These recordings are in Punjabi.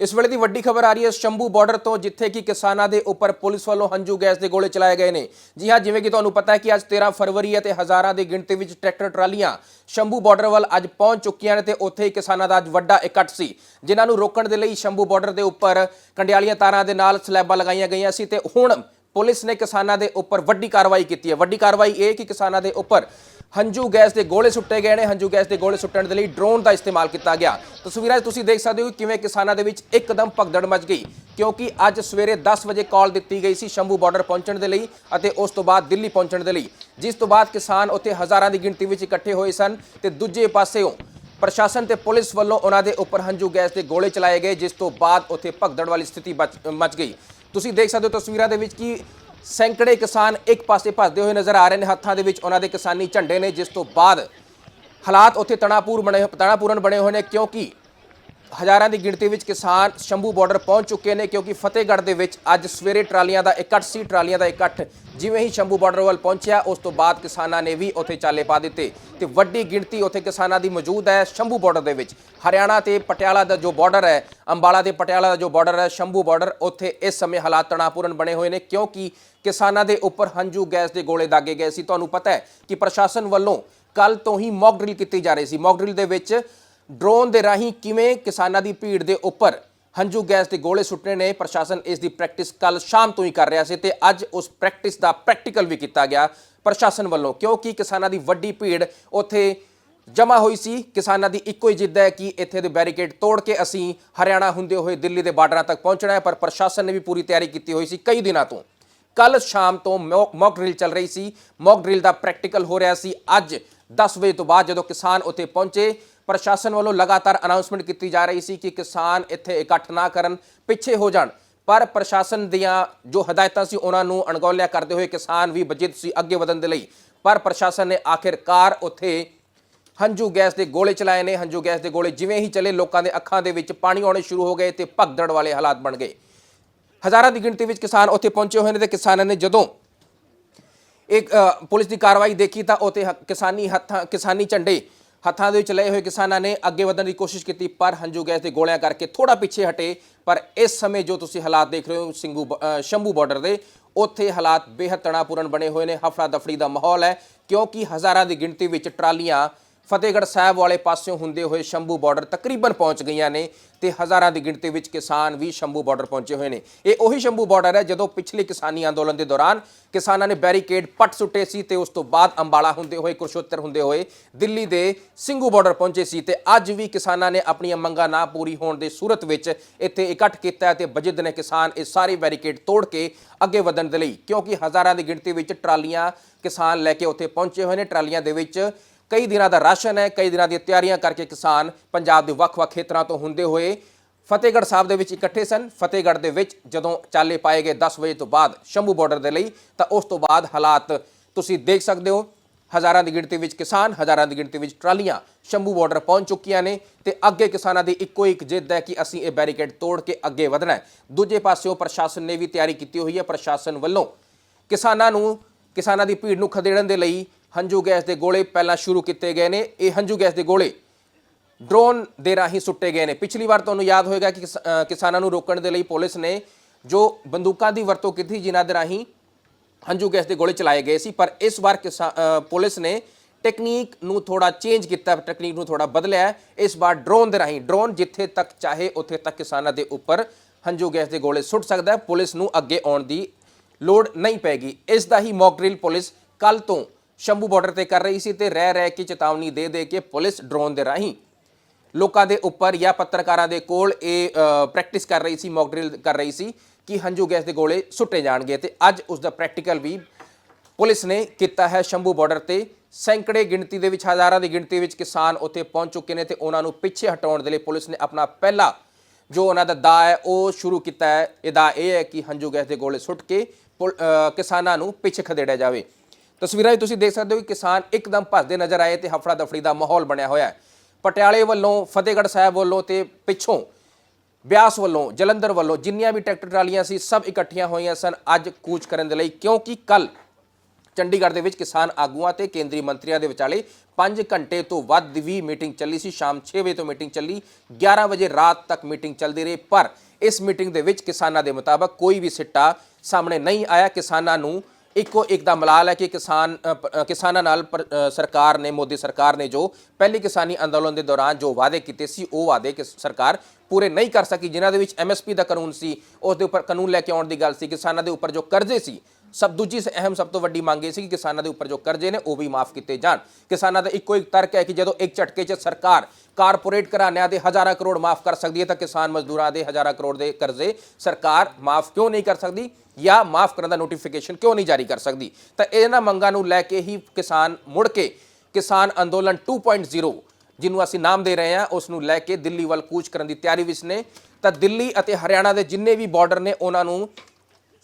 ਇਸ ਵੇਲੇ ਦੀ ਵੱਡੀ ਖਬਰ ਆ ਰਹੀ ਹੈ ਸ਼ੰਭੂ ਬਾਰਡਰ ਤੋਂ, ਜਿੱਥੇ ਕਿ ਕਿਸਾਨਾਂ ਦੇ ਉੱਪਰ ਪੁਲਿਸ ਵੱਲੋਂ ਹੰਝੂ ਗੈਸ ਦੇ ਗੋਲੇ ਚਲਾਏ ਗਏ ਨੇ। ਜੀ ਹਾਂ, ਜਿਵੇਂ ਕਿ ਤੁਹਾਨੂੰ ਪਤਾ ਹੈ ਕਿ ਅੱਜ 13 ਫਰਵਰੀ ਹੈ ਤੇ ਹਜ਼ਾਰਾਂ ਦੀ ਗਿਣਤੀ ਵਿੱਚ ਟਰੈਕਟਰ, ਟਰਾਲੀਆਂ ਸ਼ੰਭੂ ਬਾਰਡਰ ਵੱਲ ਅੱਜ ਪਹੁੰਚ ਚੁੱਕੀਆਂ ਨੇ ਤੇ ਉੱਥੇ ਹੀ ਕਿਸਾਨਾਂ ਦਾ ਅੱਜ ਵੱਡਾ ਇਕੱਠ ਸੀ। ਜਿਨ੍ਹਾਂ ਨੂੰ ਰੋਕਣ ਦੇ ਲਈ ਸ਼ੰਭੂ ਬਾਰਡਰ ਦੇ ਉੱਪਰ ਕੰਡਿਆਲੀਆਂ ਤਾਰਾਂ ਦੇ ਨਾਲ ਸਲੈਬਾਂ ਲਗਾਈਆਂ ਗਈਆਂ ਸੀ ਤੇ ਹੁਣ ਪੁਲਿਸ ਨੇ ਕਿਸਾਨਾਂ ਦੇ ਉੱਪਰ ਵੱਡੀ ਕਾਰਵਾਈ ਕੀਤੀ ਹੈ। ਵੱਡੀ ਕਾਰਵਾਈ ਇਹ ਕਿ ਕਿਸਾਨਾਂ ਦੇ ਉੱਪਰ ਹੰਝੂ ਗੈਸ ਦੇ ਗੋਲੇ ਸੁੱਟੇ ਗਏ ਨੇ। ਹੰਝੂ ਗੈਸ ਦੇ ਗੋਲੇ ਸੁੱਟਣ ਦੇ ਲਈ ਡਰੋਨ ਦਾ ਇਸਤੇਮਾਲ ਕੀਤਾ ਗਿਆ। ਤਸਵੀਰਾਂ 'ਚ ਤੁਸੀਂ ਦੇਖ ਸਕਦੇ ਹੋ ਕਿ ਕਿਵੇਂ ਕਿਸਾਨਾਂ ਦੇ ਵਿੱਚ ਇੱਕਦਮ ਭਗਦੜ ਮਚ ਗਈ, ਕਿਉਂਕਿ ਅੱਜ ਸਵੇਰੇ 10 ਵਜੇ ਕਾਲ ਦਿੱਤੀ ਗਈ ਸੀ ਸ਼ੰਭੂ ਬਾਰਡਰ ਪਹੁੰਚਣ ਦੇ ਲਈ ਅਤੇ ਉਸ ਤੋਂ ਬਾਅਦ ਦਿੱਲੀ ਪਹੁੰਚਣ ਦੇ ਲਈ। ਜਿਸ ਤੋਂ ਬਾਅਦ ਕਿਸਾਨ ਉੱਥੇ ਹਜ਼ਾਰਾਂ ਦੀ ਗਿਣਤੀ ਵਿੱਚ ਇਕੱਠੇ ਹੋਏ ਸਨ ਤੇ ਦੂਜੇ ਪਾਸਿਓਂ ਪ੍ਰਸ਼ਾਸਨ ਤੇ ਪੁਲਿਸ ਵੱਲੋਂ ਉਹਨਾਂ ਦੇ ਉੱਪਰ ਹੰਝੂ ਗੈਸ ਦੇ ਗੋਲੇ ਚਲਾਏ ਗਏ, ਜਿਸ ਤੋਂ ਬਾਅਦ ਉੱਥੇ ਭਗਦੜ ਵਾਲੀ ਸਥਿਤੀ ਬਚ- ਮਚ ਗਈ। ਤੁਸੀਂ ਦੇਖ ਸਕਦੇ ਹੋ ਤਸਵੀਰਾਂ ਦੇ ਵਿੱਚ ਕਿ ਸੈਂਕੜੇ ਕਿਸਾਨ ਇੱਕ ਪਾਸੇ ਭੱਜਦੇ ਹੋਏ ਨਜ਼ਰ ਆ ਰਹੇ ਨੇ। ਹੱਥਾਂ ਦੇ ਵਿੱਚ ਉਹਨਾਂ ਦੇ ਕਿਸਾਨੀ ਝੰਡੇ ਨੇ, ਜਿਸ ਤੋਂ ਬਾਅਦ ਹਾਲਾਤ ਉੱਥੇ ਤਣਾਪੂਰ ਬਣੇ ਤਣਾਪੂਰਨ ਬਣੇ ਹੋਏ ਨੇ, ਕਿਉਂਕਿ ਹਜ਼ਾਰਾਂ ਦੀ ਗਿਣਤੀ ਵਿੱਚ ਕਿਸਾਨ ਸ਼ੰਭੂ ਬਾਰਡਰ ਪਹੁੰਚ ਚੁੱਕੇ ਨੇ ਕਿਉਂਕਿ ਫਤਿਹਗੜ੍ਹ ਦੇ ਵਿੱਚ ਅੱਜ ਸਵੇਰੇ ਟਰਾਲੀਆਂ ਦਾ ਇਕੱਠ ਸੀ, ਟਰਾਲੀਆਂ ਦਾ ਇਕੱਠ ਜਿਵੇਂ ਹੀ ਸ਼ੰਭੂ ਬਾਰਡਰ ਵੱਲ ਪਹੁੰਚਿਆ, ਉਸ ਤੋਂ ਬਾਅਦ ਕਿਸਾਨਾਂ ਨੇ ਵੀ ਉੱਥੇ ਚਾਲੇ ਪਾ ਦਿੱਤੇ ਤੇ ਵੱਡੀ ਗਿਣਤੀ ਉੱਥੇ ਕਿਸਾਨਾਂ ਦੀ ਮੌਜੂਦ ਹੈ ਸ਼ੰਭੂ ਬਾਰਡਰ ਦੇ ਵਿੱਚ। ਹਰਿਆਣਾ ਤੇ ਪਟਿਆਲਾ ਦਾ ਜੋ ਬਾਰਡਰ ਹੈ, ਅੰਬਾਲਾ ਤੇ ਪਟਿਆਲਾ ਦਾ ਜੋ ਬਾਰਡਰ ਹੈ, ਸ਼ੰਭੂ ਬਾਰਡਰ ਉੱਥੇ ਇਸ ਸਮੇਂ ਹਾਲਾਤ ਤਣਾਪੂਰਨ ਬਣੇ ਹੋਏ ਨੇ ਕਿਉਂਕਿ ਕਿਸਾਨਾਂ ਦੇ ਉੱਪਰ ਹੰਝੂ ਗੈਸ ਦੇ ਗੋਲੇ ਦਾਗੇ ਗਏ ਸੀ। ਤੁਹਾਨੂੰ ਪਤਾ ਹੈ ਕਿ ਪ੍ਰਸ਼ਾਸਨ ਵੱਲੋਂ ਕੱਲ ਤੋਂ ਹੀ ਮੌਕ ਡਰਿਲ ਕੀਤੀ ਜਾ ਰਹੀ ਸੀ। ਮੌਕ ਡਰਿਲ ਦੇ ਵਿੱਚ ਡਰੋਨ ਦੇ ਰਾਹੀਂ ਕਿਵੇਂ ਕਿਸਾਨਾਂ ਦੀ ਭੀੜ ਦੇ ਉੱਪਰ ਹੰਝੂ ਗੈਸ ਦੇ ਗੋਲੇ ਸੁੱਟਣੇ ਨੇ, ਪ੍ਰਸ਼ਾਸਨ ਇਸ ਦੀ ਪ੍ਰੈਕਟਿਸ ਕੱਲ ਸ਼ਾਮ ਤੋਂ ਹੀ ਕਰ ਰਿਹਾ ਸੀ ਤੇ ਅੱਜ ਉਸ ਪ੍ਰੈਕਟਿਸ ਦਾ ਪ੍ਰੈਕਟੀਕਲ ਵੀ ਕੀਤਾ ਗਿਆ ਪ੍ਰਸ਼ਾਸਨ ਵੱਲੋਂ, ਕਿਉਂਕਿ ਕਿਸਾਨਾਂ ਦੀ ਵੱਡੀ ਭੀੜ ਉੱਥੇ ਜਮਾ ਹੋਈ ਸੀ। ਕਿਸਾਨਾਂ ਦੀ ਇੱਕੋ ਹੀ ਜਿੱਦ ਹੈ ਕਿ ਇੱਥੇ ਦੇ ਬੈਰੀਕੇਡ ਤੋੜ ਕੇ ਅਸੀਂ ਹਰਿਆਣਾ ਹੁੰਦੇ ਹੋਏ ਦਿੱਲੀ ਦੇ ਬਾਰਡਰਾਂ ਤੱਕ ਪਹੁੰਚਣਾ ਹੈ, ਪਰ ਪ੍ਰਸ਼ਾਸਨ ਨੇ ਵੀ ਪੂਰੀ ਤਿਆਰੀ ਕੀਤੀ ਹੋਈ ਸੀ ਕਈ ਦਿਨਾਂ ਤੋਂ। ਕੱਲ ਸ਼ਾਮ ਤੋਂ ਮੌਕ ਡਰਿਲ ਚੱਲ ਰਹੀ ਸੀ। ਮੌਕ ਡਰਿਲ ਦਾ ਪ੍ਰੈਕਟੀਕਲ ਹੋ ਰਿਹਾ ਸੀ। ਅੱਜ 10 ਵਜੇ ਤੋਂ ਬਾਅਦ ਜਦੋਂ ਕਿਸਾਨ ਉੱਥੇ ਪਹੁੰਚੇ ਪ੍ਰਸ਼ਾਸਨ ਵੱਲੋਂ ਲਗਾਤਾਰ ਅਨਾਉਂਸਮੈਂਟ ਕੀਤੀ ਜਾ ਰਹੀ ਸੀ ਕਿ ਕਿਸਾਨ ਇੱਥੇ ਇਕੱਠ ਨਾ ਕਰਨ, ਪਿੱਛੇ ਹੋ ਜਾਣ। ਪਰ ਪ੍ਰਸ਼ਾਸਨ ਦੀਆਂ ਜੋ ਹਦਾਇਤਾਂ ਸੀ, ਉਹਨਾਂ ਨੂੰ ਅਣਗੌਲਿਆ ਕਰਦੇ ਹੋਏ ਕਿਸਾਨ ਵੀ ਬਜਿੱਤ ਸੀ ਅੱਗੇ ਵਧਣ ਦੇ ਲਈ। ਪਰ ਪ੍ਰਸ਼ਾਸਨ ਨੇ ਆਖਿਰਕਾਰ ਉੱਥੇ ਹੰਝੂ ਗੈਸ ਦੇ ਗੋਲੇ ਚਲਾਏ ਨੇ। ਹੰਝੂ ਗੈਸ ਦੇ ਗੋਲੇ ਜਿਵੇਂ ਹੀ ਚਲੇ, ਲੋਕਾਂ ਦੇ ਅੱਖਾਂ ਦੇ ਵਿੱਚ ਪਾਣੀ ਆਉਣੇ ਸ਼ੁਰੂ ਹੋ ਗਏ ਤੇ ਭਗਦੜ ਵਾਲੇ ਹਾਲਾਤ ਬਣ ਗਏ। ਹਜ਼ਾਰਾਂ ਦੀ ਗਿਣਤੀ ਵਿੱਚ ਕਿਸਾਨ ਉੱਥੇ ਪਹੁੰਚੇ ਹੋਏ ਨੇ ਤੇ ਕਿਸਾਨਾਂ ਨੇ ਜਦੋਂ ਇੱਕ ਪੁਲਿਸ ਦੀ ਕਾਰਵਾਈ ਦੇਖੀ ਤਾਂ ਉੱਥੇ ਕਿਸਾਨੀ ਹੱਥਾਂ, ਕਿਸਾਨੀ ਝੰਡੇ ਹੱਥਾਂ ਦੇ ਵਿੱਚ ਲਏ ਹੋਏ ਕਿਸਾਨਾਂ ਨੇ ਅੱਗੇ ਵਧਣ ਦੀ ਕੋਸ਼ਿਸ਼ ਕੀਤੀ, ਪਰ ਹੰਝੂ ਗੈਸ ਦੇ ਗੋਲਿਆਂ ਕਰਕੇ ਥੋੜਾ ਪਿੱਛੇ ਹਟੇ। ਪਰ ਇਸ ਸਮੇਂ ਜੋ ਤੁਸੀਂ ਹਾਲਾਤ ਦੇਖ ਰਹੇ ਹੋ ਸਿੰਘੂ ਬ- ਸ਼ੰਭੂ ਬਾਰਡਰ ਦੇ, ਉੱਥੇ ਹਾਲਾਤ ਬੇਹੱਦ ਤਣਾਪੂਰਨ ਬਣੇ ਹੋਏ ਨੇ। ਹਫੜਾ ਦਫੜੀ ਦਾ ਮਾਹੌਲ ਹੈ, ਕਿਉਂਕਿ ਹਜ਼ਾਰਾਂ ਦੀ ਗਿਣਤੀ ਵਿੱਚ ਟਰਾਲੀਆਂ ਫਤਿਹਗੜ੍ਹ ਸਾਹਿਬ ਵਾਲੇ ਪਾਸਿਓਂ ਹੁੰਦੇ ਹੋਏ ਸ਼ੰਭੂ ਬਾਰਡਰ ਤਕਰੀਬਨ ਪਹੁੰਚ ਗਈਆਂ ਨੇ ਤੇ ਹਜ਼ਾਰਾਂ ਦੀ ਗਿਣਤੀ ਵਿੱਚ ਕਿਸਾਨ ਵੀ ਸ਼ੰਭੂ ਬਾਰਡਰ ਪਹੁੰਚੇ ਹੋਏ ਨੇ। ਇਹ ਉਹੀ ਸ਼ੰਭੂ ਬਾਰਡਰ ਹੈ ਜਦੋਂ ਪਿਛਲੇ ਕਿਸਾਨੀ ਅੰਦੋਲਨ ਦੇ ਦੌਰਾਨ ਕਿਸਾਨਾਂ ਨੇ ਬੈਰੀਕੇਡ ਪੱਟ ਸੁੱਟੇ ਸੀ ਤੇ ਉਸ ਤੋਂ ਬਾਅਦ ਅੰਬਾਲਾ ਹੁੰਦੇ ਹੋਏ, ਕੁਰਸ਼ੋਤਰ ਹੁੰਦੇ ਹੋਏ, ਦਿੱਲੀ ਦੇ ਸਿੰਘੂ ਬਾਰਡਰ ਪਹੁੰਚੇ ਸੀ ਤੇ ਅੱਜ ਵੀ ਕਿਸਾਨਾਂ ਨੇ ਆਪਣੀਆਂ ਮੰਗਾਂ ਨਾ ਪੂਰੀ ਹੋਣ ਦੇ ਸੂਰਤ ਵਿੱਚ ਇੱਥੇ ਇਕੱਠ ਕੀਤਾ ਹੈ ਤੇ ਬਜਿੱਦ ਨੇ ਕਿਸਾਨ ਇਹ ਸਾਰੇ ਬੈਰੀਕੇਡ ਤੋੜ ਕੇ ਅੱਗੇ ਵਧਣ ਦੇ ਲਈ, ਕਿਉਂਕਿ ਹਜ਼ਾਰਾਂ ਦੀ ਗਿਣਤੀ ਵਿੱਚ ਟਰਾਲੀਆਂ ਕਿਸਾਨ ਲੈ ਕੇ ਉੱਥੇ ਪਹੁੰਚੇ ਹੋਏ ਨੇ। ਟਰਾਲੀਆਂ ਦੇ ਵਿੱਚ ਕਈ ਦਿਨਾਂ ਦਾ ਰਾਸ਼ਨ ਹੈ, ਕਈ ਦਿਨਾਂ ਦੀਆਂ ਤਿਆਰੀਆਂ ਕਰਕੇ ਕਿਸਾਨ ਪੰਜਾਬ ਦੇ ਵੱਖ-ਵੱਖ ਖੇਤਰਾਂ ਤੋਂ ਹੁੰਦੇ ਹੋਏ ਫਤਿਹਗੜ੍ਹ ਸਾਹਿਬ ਦੇ ਵਿੱਚ ਇਕੱਠੇ ਸਨ। ਫਤਿਹਗੜ੍ਹ ਦੇ ਵਿੱਚ ਜਦੋਂ ਚਾਲੇ ਪਾਏ ਗਏ 10 ਵਜੇ ਤੋਂ ਬਾਅਦ ਸ਼ੰਭੂ ਬਾਰਡਰ ਦੇ ਲਈ, ਤਾਂ ਉਸ ਤੋਂ ਬਾਅਦ ਹਾਲਾਤ ਤੁਸੀਂ ਦੇਖ ਸਕਦੇ ਹੋ। ਹਜ਼ਾਰਾਂ ਦੀ ਗਿਣਤੀ ਵਿੱਚ ਕਿਸਾਨ, ਹਜ਼ਾਰਾਂ ਦੀ ਗਿਣਤੀ ਵਿੱਚ ਟਰਾਲੀਆਂ ਸ਼ੰਭੂ ਬਾਰਡਰ ਪਹੁੰਚ ਚੁੱਕੀਆਂ ਨੇ ਤੇ ਅੱਗੇ ਕਿਸਾਨਾਂ ਦੀ ਇੱਕੋ ਇੱਕ ਜਿੱਦ ਹੈ ਕਿ ਅਸੀਂ ਇਹ ਬੈਰੀਕੇਡ ਤੋੜ ਕੇ ਅੱਗੇ ਵਧਣਾ ਹੈ। ਦੂਜੇ ਪਾਸਿਓਂ ਪ੍ਰਸ਼ਾਸਨ ਨੇ ਵੀ ਤਿਆਰੀ ਕੀਤੀ ਹੋਈ ਹੈ। ਪ੍ਰਸ਼ਾਸਨ ਵੱਲੋਂ ਕਿਸਾਨਾਂ ਨੂੰ, ਕਿਸਾਨਾਂ ਦੀ ਭੀੜ ਨੂੰ ਖਦੇੜਨ ਦੇ ਲਈ ਹੰਝੂ ਗੈਸ ਦੇ ਗੋਲੇ ਪਹਿਲਾਂ ਸ਼ੁਰੂ ਕੀਤੇ ਗਏ ਨੇ। ਇਹ ਹੰਝੂ ਗੈਸ ਦੇ ਗੋਲੇ ਡਰੋਨ ਦੇ ਰਾਹੀਂ ਸੁੱਟੇ ਗਏ ਨੇ। ਪਿਛਲੀ ਵਾਰ ਤੁਹਾਨੂੰ ਯਾਦ ਹੋਏਗਾ ਕਿ ਕਿਸਾਨਾਂ ਨੂੰ ਰੋਕਣ ਦੇ ਲਈ ਪੁਲਿਸ ਨੇ ਜੋ ਬੰਦੂਕਾਂ ਦੀ ਵਰਤੋਂ ਕੀਤੀ, ਜਿਨ੍ਹਾਂ ਦੇ ਰਾਹੀਂ ਹੰਝੂ ਗੈਸ ਦੇ ਗੋਲੇ ਚਲਾਏ ਗਏ ਸੀ। ਪਰ ਇਸ ਵਾਰ ਕਿਸਾ- ਪੁਲਿਸ ਨੇ ਟੈਕਨੀਕ ਨੂੰ ਥੋੜਾ ਚੇਂਜ ਕੀਤਾ, ਟੈਕਨੀਕ ਨੂੰ ਥੋੜਾ ਬਦਲਿਆ। ਇਸ ਵਾਰ ਡਰੋਨ ਦੇ ਰਾਹੀਂ, ਡਰੋਨ ਜਿੱਥੇ ਤੱਕ ਚਾਹੇ ਉੱਥੇ ਤੱਕ ਕਿਸਾਨਾਂ ਦੇ ਉੱਪਰ ਹੰਝੂ ਗੈਸ ਦੇ ਗੋਲੇ ਸੁੱਟ ਸਕਦਾ ਹੈ। ਪੁਲਿਸ ਨੂੰ ਅੱਗੇ ਆਉਣ ਦੀ ਲੋੜ ਨਹੀਂ ਪੈਗੀ। ਇਸ ਦਾ ਹੀ ਮੌਕ ਡਰਿਲ ਪੁਲਿਸ ਕੱਲ ਤੋਂ ਸ਼ੰਭੂ ਬਾਰਡਰ ਤੇ ਕਰ ਰਹੀ ਸੀ ਤੇ ਰਹਿ ਰਹਿ ਕੇ ਚੇਤਾਵਨੀ ਦੇ ਦੇ ਕੇ ਪੁਲਿਸ ਡਰੋਨ ਦੇ ਰਾਹੀਂ ਲੋਕਾਂ ਦੇ ਉੱਪਰ ਜਾਂ ਪੱਤਰਕਾਰਾਂ ਦੇ ਕੋਲ ਇਹ ਪ੍ਰੈਕਟਿਸ ਕਰ ਰਹੀ ਸੀ ਮੌਕ ਡਰਿਲ ਕਰ ਰਹੀ ਸੀ ਕਿ ਹੰਝੂ ਗੈਸ ਦੇ ਗੋਲੇ ਸੁੱਟੇ ਜਾਣਗੇ ਤੇ ਅੱਜ ਉਸ ਦਾ ਪ੍ਰੈਕਟੀਕਲ ਵੀ ਪੁਲਿਸ ਨੇ ਕੀਤਾ ਹੈ ਸ਼ੰਭੂ ਬਾਰਡਰ ਤੇ। ਸੈਂਕੜੇ ਗਿਣਤੀ ਦੇ ਵਿੱਚ, ਹਜ਼ਾਰਾਂ ਦੀ ਗਿਣਤੀ ਵਿੱਚ ਕਿਸਾਨ ਉੱਥੇ ਪਹੁੰਚ ਚੁੱਕੇ ਨੇ ਤੇ ਉਹਨਾਂ ਨੂੰ ਪਿੱਛੇ ਹਟਾਉਣ ਦੇ ਲਈ ਪੁਲਿਸ ਨੇ ਆਪਣਾ ਪਹਿਲਾ ਜੋ ਉਹਨਾਂ ਦਾ ਦਾ ਹੈ, ਉਹ ਸ਼ੁਰੂ ਕੀਤਾ ਹੈ। ਇਹਦਾ ਇਹ ਹੈ ਕਿ ਹੰਝੂ ਗੈਸ ਦੇ ਗੋਲੇ ਸੁੱਟ ਕੇ ਪੁਲ- ਕਿਸਾਨਾਂ ਨੂੰ ਪਿੱਛੇ ਖਦੇੜਿਆ ਜਾਵੇ। ਤਸਵੀਰਾਂ 'ਚ ਤੁਸੀਂ ਦੇਖ ਸਕਦੇ ਹੋ ਕਿ ਕਿਸਾਨ ਇੱਕਦਮ ਭੱਜਦੇ ਨਜ਼ਰ ਆਏ ਤੇ ਹਫੜਾ ਦਫੜੀ ਦਾ ਮਾਹੌਲ ਬਣਿਆ ਹੋਇਆ ਹੈ। ਪਟਿਆਲੇ ਵੱਲੋਂ, ਫਤਿਹਗੜ੍ਹ ਸਾਹਿਬ ਵੱਲੋਂ ਤੇ ਪਿੱਛੋਂ ਬਿਆਸ ਵੱਲੋਂ, ਜਲੰਧਰ ਵੱਲੋਂ ਜਿੰਨੀਆਂ ਵੀ ਟਰੈਕਟਰ ਟਰਾਲੀਆਂ ਸੀ, ਸਭ ਇਕੱਠੀਆਂ ਹੋਈਆਂ ਸਨ। ਅੱਜ ਕੂਚ ਕਰਨ ਦੇ ਲਈ, ਕਿਉਂਕਿ ਕੱਲ ਚੰਡੀਗੜ੍ਹ ਦੇ ਵਿੱਚ ਕਿਸਾਨ ਆਗੂਆਂ ਤੇ ਕੇਂਦਰੀ ਮੰਤਰੀਆਂ ਦੇ ਵਿਚਾਲੇ 5 ਘੰਟੇ ਤੋਂ ਵੱਧ ਵੀ ਮੀਟਿੰਗ ਚੱਲੀ ਸੀ। ਸ਼ਾਮ 6 ਵਜੇ ਤੋਂ ਮੀਟਿੰਗ ਚੱਲੀ 11 ਵਜੇ ਰਾਤ ਤੱਕ ਮੀਟਿੰਗ ਚੱਲਦੀ ਰਹੀ। ਪਰ ਇਸ ਮੀਟਿੰਗ ਦੇ ਵਿੱਚ ਕਿਸਾਨਾਂ ਦੇ ਮੁਤਾਬਕ ਕੋਈ ਵੀ ਸਿੱਟਾ ਸਾਹਮਣੇ ਨਹੀਂ ਆਇਆ। ਕਿਸਾਨਾਂ ਨੂੰ ਇੱਕੋ ਇੱਕ ਦਾ ਮਲਾਲ ਹੈ ਕਿ ਕਿਸਾਨ ਕਿਸਾਨਾਂ ਨਾਲ ਪਰ- ਸਰਕਾਰ ਨੇ, ਮੋਦੀ ਸਰਕਾਰ ਨੇ ਜੋ ਪਹਿਲੀ ਕਿਸਾਨੀ ਅੰਦੋਲਨ ਦੇ ਦੌਰਾਨ ਜੋ ਵਾਅਦੇ ਕੀਤੇ ਸੀ, ਉਹ ਵਾਅਦੇ ਕਿ ਸਰਕਾਰ ਪੂਰੇ ਨਹੀਂ ਕਰ ਸਕੀ, ਜਿਨ੍ਹਾਂ ਦੇ ਵਿੱਚ ਐਮਐਸਪੀ ਦਾ ਕਾਨੂੰਨ ਸੀ, ਉਸ ਦੇ ਉੱਪਰ ਕਾਨੂੰਨ ਲੈ ਕੇ ਆਉਣ ਦੀ ਗੱਲ ਸੀ, ਕਿਸਾਨਾਂ ਦੇ ਉੱਪਰ ਜੋ ਕਰਜ਼ੇ ਸੀ ਸਭ ਦੂਜੀ ਸ- ਅਹਿਮ ਸਭ ਤੋਂ ਵੱਡੀ ਮੰਗ ਇਹ ਸੀ ਕਿ ਕਿਸਾਨਾਂ ਦੇ ਉੱਪਰ ਜੋ ਕਰਜ਼ੇ ਨੇ ਉਹ ਵੀ ਮਾਫ ਕੀਤੇ ਜਾਣ। ਕਿਸਾਨਾਂ ਦਾ ਇੱਕੋ ਇੱਕ ਤਰਕ ਹੈ ਕਿ ਜਦੋਂ ਇੱਕ ਝਟਕੇ 'ਚ ਸਰਕਾਰ ਕਾਰਪੋਰੇਟ ਘਰਾਣਿਆਂ ਦੇ ਹਜ਼ਾਰਾਂ ਕਰੋੜ ਮਾਫ ਕਰ ਸਕਦੀ ਹੈ ਤਾਂ ਕਿਸਾਨ ਮਜ਼ਦੂਰਾਂ ਦੇ ਹਜ਼ਾਰਾਂ ਕਰੋੜ ਦੇ ਕਰਜ਼ੇ ਸਰਕਾਰ ਮਾਫ ਕਿਉਂ ਨਹੀਂ ਕਰ ਸਕਦੀ ਜਾਂ ਮਾਫ ਕਰਨ ਦਾ ਨੋਟੀਫਿਕੇਸ਼ਨ ਕਿਉਂ ਨਹੀਂ ਜਾਰੀ ਕਰ ਸਕਦੀ? ਤਾਂ ਇਹਨਾਂ ਮੰਗਾਂ ਨੂੰ ਲੈ ਕੇ ਹੀ ਕਿਸਾਨ ਮੁੜ ਕੇ ਕਿਸਾਨ ਅੰਦੋਲਨ 2.0 ਜਿਹਨੂੰ ਅਸੀਂ ਨਾਮ ਦੇ ਰਹੇ ਹਾਂ ਉਸ ਨੂੰ ਲੈ ਕੇ ਦਿੱਲੀ ਵੱਲ ਕੂਚ ਕਰਨ ਦੀ ਤਿਆਰੀ ਵਿੱਚ ਨੇ। ਤਾਂ ਦਿੱਲੀ ਅਤੇ ਹਰਿਆਣਾ ਦੇ ਜਿੰਨੇ ਵੀ ਬਾਰਡਰ ਨੇ, ਉਹਨਾਂ ਨੂੰ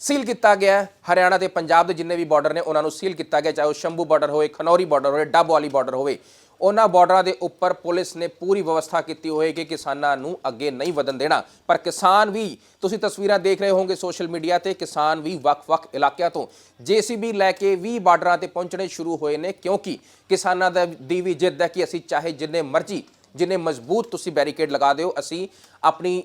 ਸੀਲ ਕੀਤਾ ਗਿਆ ਹਰਿਆਣਾ ਤੇ ਪੰਜਾਬ ਦੇ ਜਿੰਨੇ ਵੀ ਬਾਰਡਰ ਨੇ, ਉਹਨਾਂ ਨੂੰ ਸੀਲ ਕੀਤਾ ਗਿਆ, ਚਾਹੇ ਉਹ ਸ਼ੰਭੂ ਬਾਰਡਰ ਹੋਵੇ, ਖਨੌਰੀ ਬਾਰਡਰ ਹੋਵੇ, ਡੱਬ ਵਾਲੀ ਬਾਰਡਰ ਹੋਵੇ। ਉਹਨਾਂ ਬਾਰਡਰਾਂ ਦੇ ਉੱਪਰ ਪੁਲਿਸ ਨੇ ਪੂਰੀ ਵਿਵਸਥਾ ਕੀਤੀ ਹੋਈ ਕਿ ਕਿਸਾਨਾਂ ਨੂੰ ਅੱਗੇ ਨਹੀਂ ਵਧਣ ਦੇਣਾ। ਪਰ ਕਿਸਾਨ ਵੀ, ਤੁਸੀਂ ਤਸਵੀਰਾਂ ਦੇਖ ਰਹੇ ਹੋਵੋਗੇ ਸੋਸ਼ਲ ਮੀਡੀਆ ਤੇ, ਕਿਸਾਨ ਵੀ ਵੱਖ-ਵੱਖ ਇਲਾਕਿਆਂ ਤੋਂ ਜੀਸੀਬੀ ਲੈ ਕੇ ਵੀ ਬਾਰਡਰਾਂ ਤੇ ਪਹੁੰਚਣੇ ਸ਼ੁਰੂ ਹੋਏ ਨੇ, ਕਿਉਂਕਿ ਕਿਸਾਨਾਂ ਦਾ ਦੀ ਵੀ ਜਿੱਦ ਹੈ ਕਿ ਅਸੀਂ ਚਾਹੇ ਜਿੰਨੇ ਮਰਜ਼ੀ, ਜਿੰਨੇ ਮਜ਼ਬੂਤ ਤੁਸੀਂ ਬੈਰੀਕੇਡ ਲਗਾ ਦਿਓ, ਅਸੀਂ ਆਪਣੀ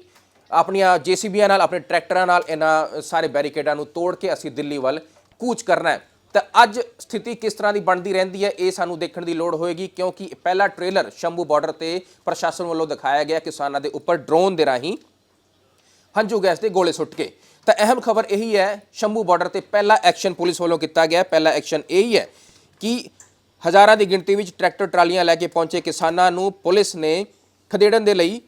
ਆਪਣੀਆਂ ਜੀਸੀਬੀਆਂ ਨਾਲ, ਆਪਣੇ ਟਰੈਕਟਰਾਂ ਨਾਲ ਇਹਨਾਂ ਸਾਰੇ ਬੈਰੀਕੇਡਾਂ ਨੂੰ ਤੋੜ ਕੇ ਅਸੀਂ ਦਿੱਲੀ ਵੱਲ ਕੂਚ ਕਰਨਾ ਹੈ। ਤਾਂ ਅੱਜ ਸਥਿਤੀ ਕਿਸ ਤਰ੍ਹਾਂ ਦੀ ਬਣਦੀ ਰਹਿੰਦੀ ਹੈ, ਇਹ ਸਾਨੂੰ ਦੇਖਣ ਦੀ ਲੋੜ ਹੋਏਗੀ, ਕਿਉਂਕਿ ਪਹਿਲਾ ਟ੍ਰੇਲਰ ਸ਼ੰਭੂ ਬਾਰਡਰ ਤੇ ਪ੍ਰਸ਼ਾਸਨ ਵੱਲੋਂ ਦਿਖਾਇਆ ਗਿਆ ਕਿਸਾਨਾਂ ਦੇ ਉੱਪਰ ਡਰੋਨ ਦੇ ਰਾਹੀਂ ਹੰਝੂ ਗੈਸ ਦੇ ਗੋਲੇ ਸੁੱਟ ਕੇ। ਤਾਂ ਅਹਿਮ ਖਬਰ ਇਹੀ ਹੈ, ਸ਼ੰਭੂ ਬਾਰਡਰ ਤੇ ਪਹਿਲਾ ਐਕਸ਼ਨ ਪੁਲਿਸ ਵੱਲੋਂ ਕੀਤਾ ਗਿਆ। ਪਹਿਲਾ ਐਕਸ਼ਨ ਇਹੀ ਹੈ ਕਿ ਹਜ਼ਾਰਾਂ ਦੀ ਗਿਣਤੀ ਵਿੱਚ ਟਰੈਕਟਰ ਟਰਾਲੀਆਂ ਲੈ ਕੇ ਪਹੁੰਚੇ ਕਿਸਾਨਾਂ ਨੂੰ ਪੁਲਿਸ ਨੇ ਖਦੇੜਨ ਦੇ ਲਈ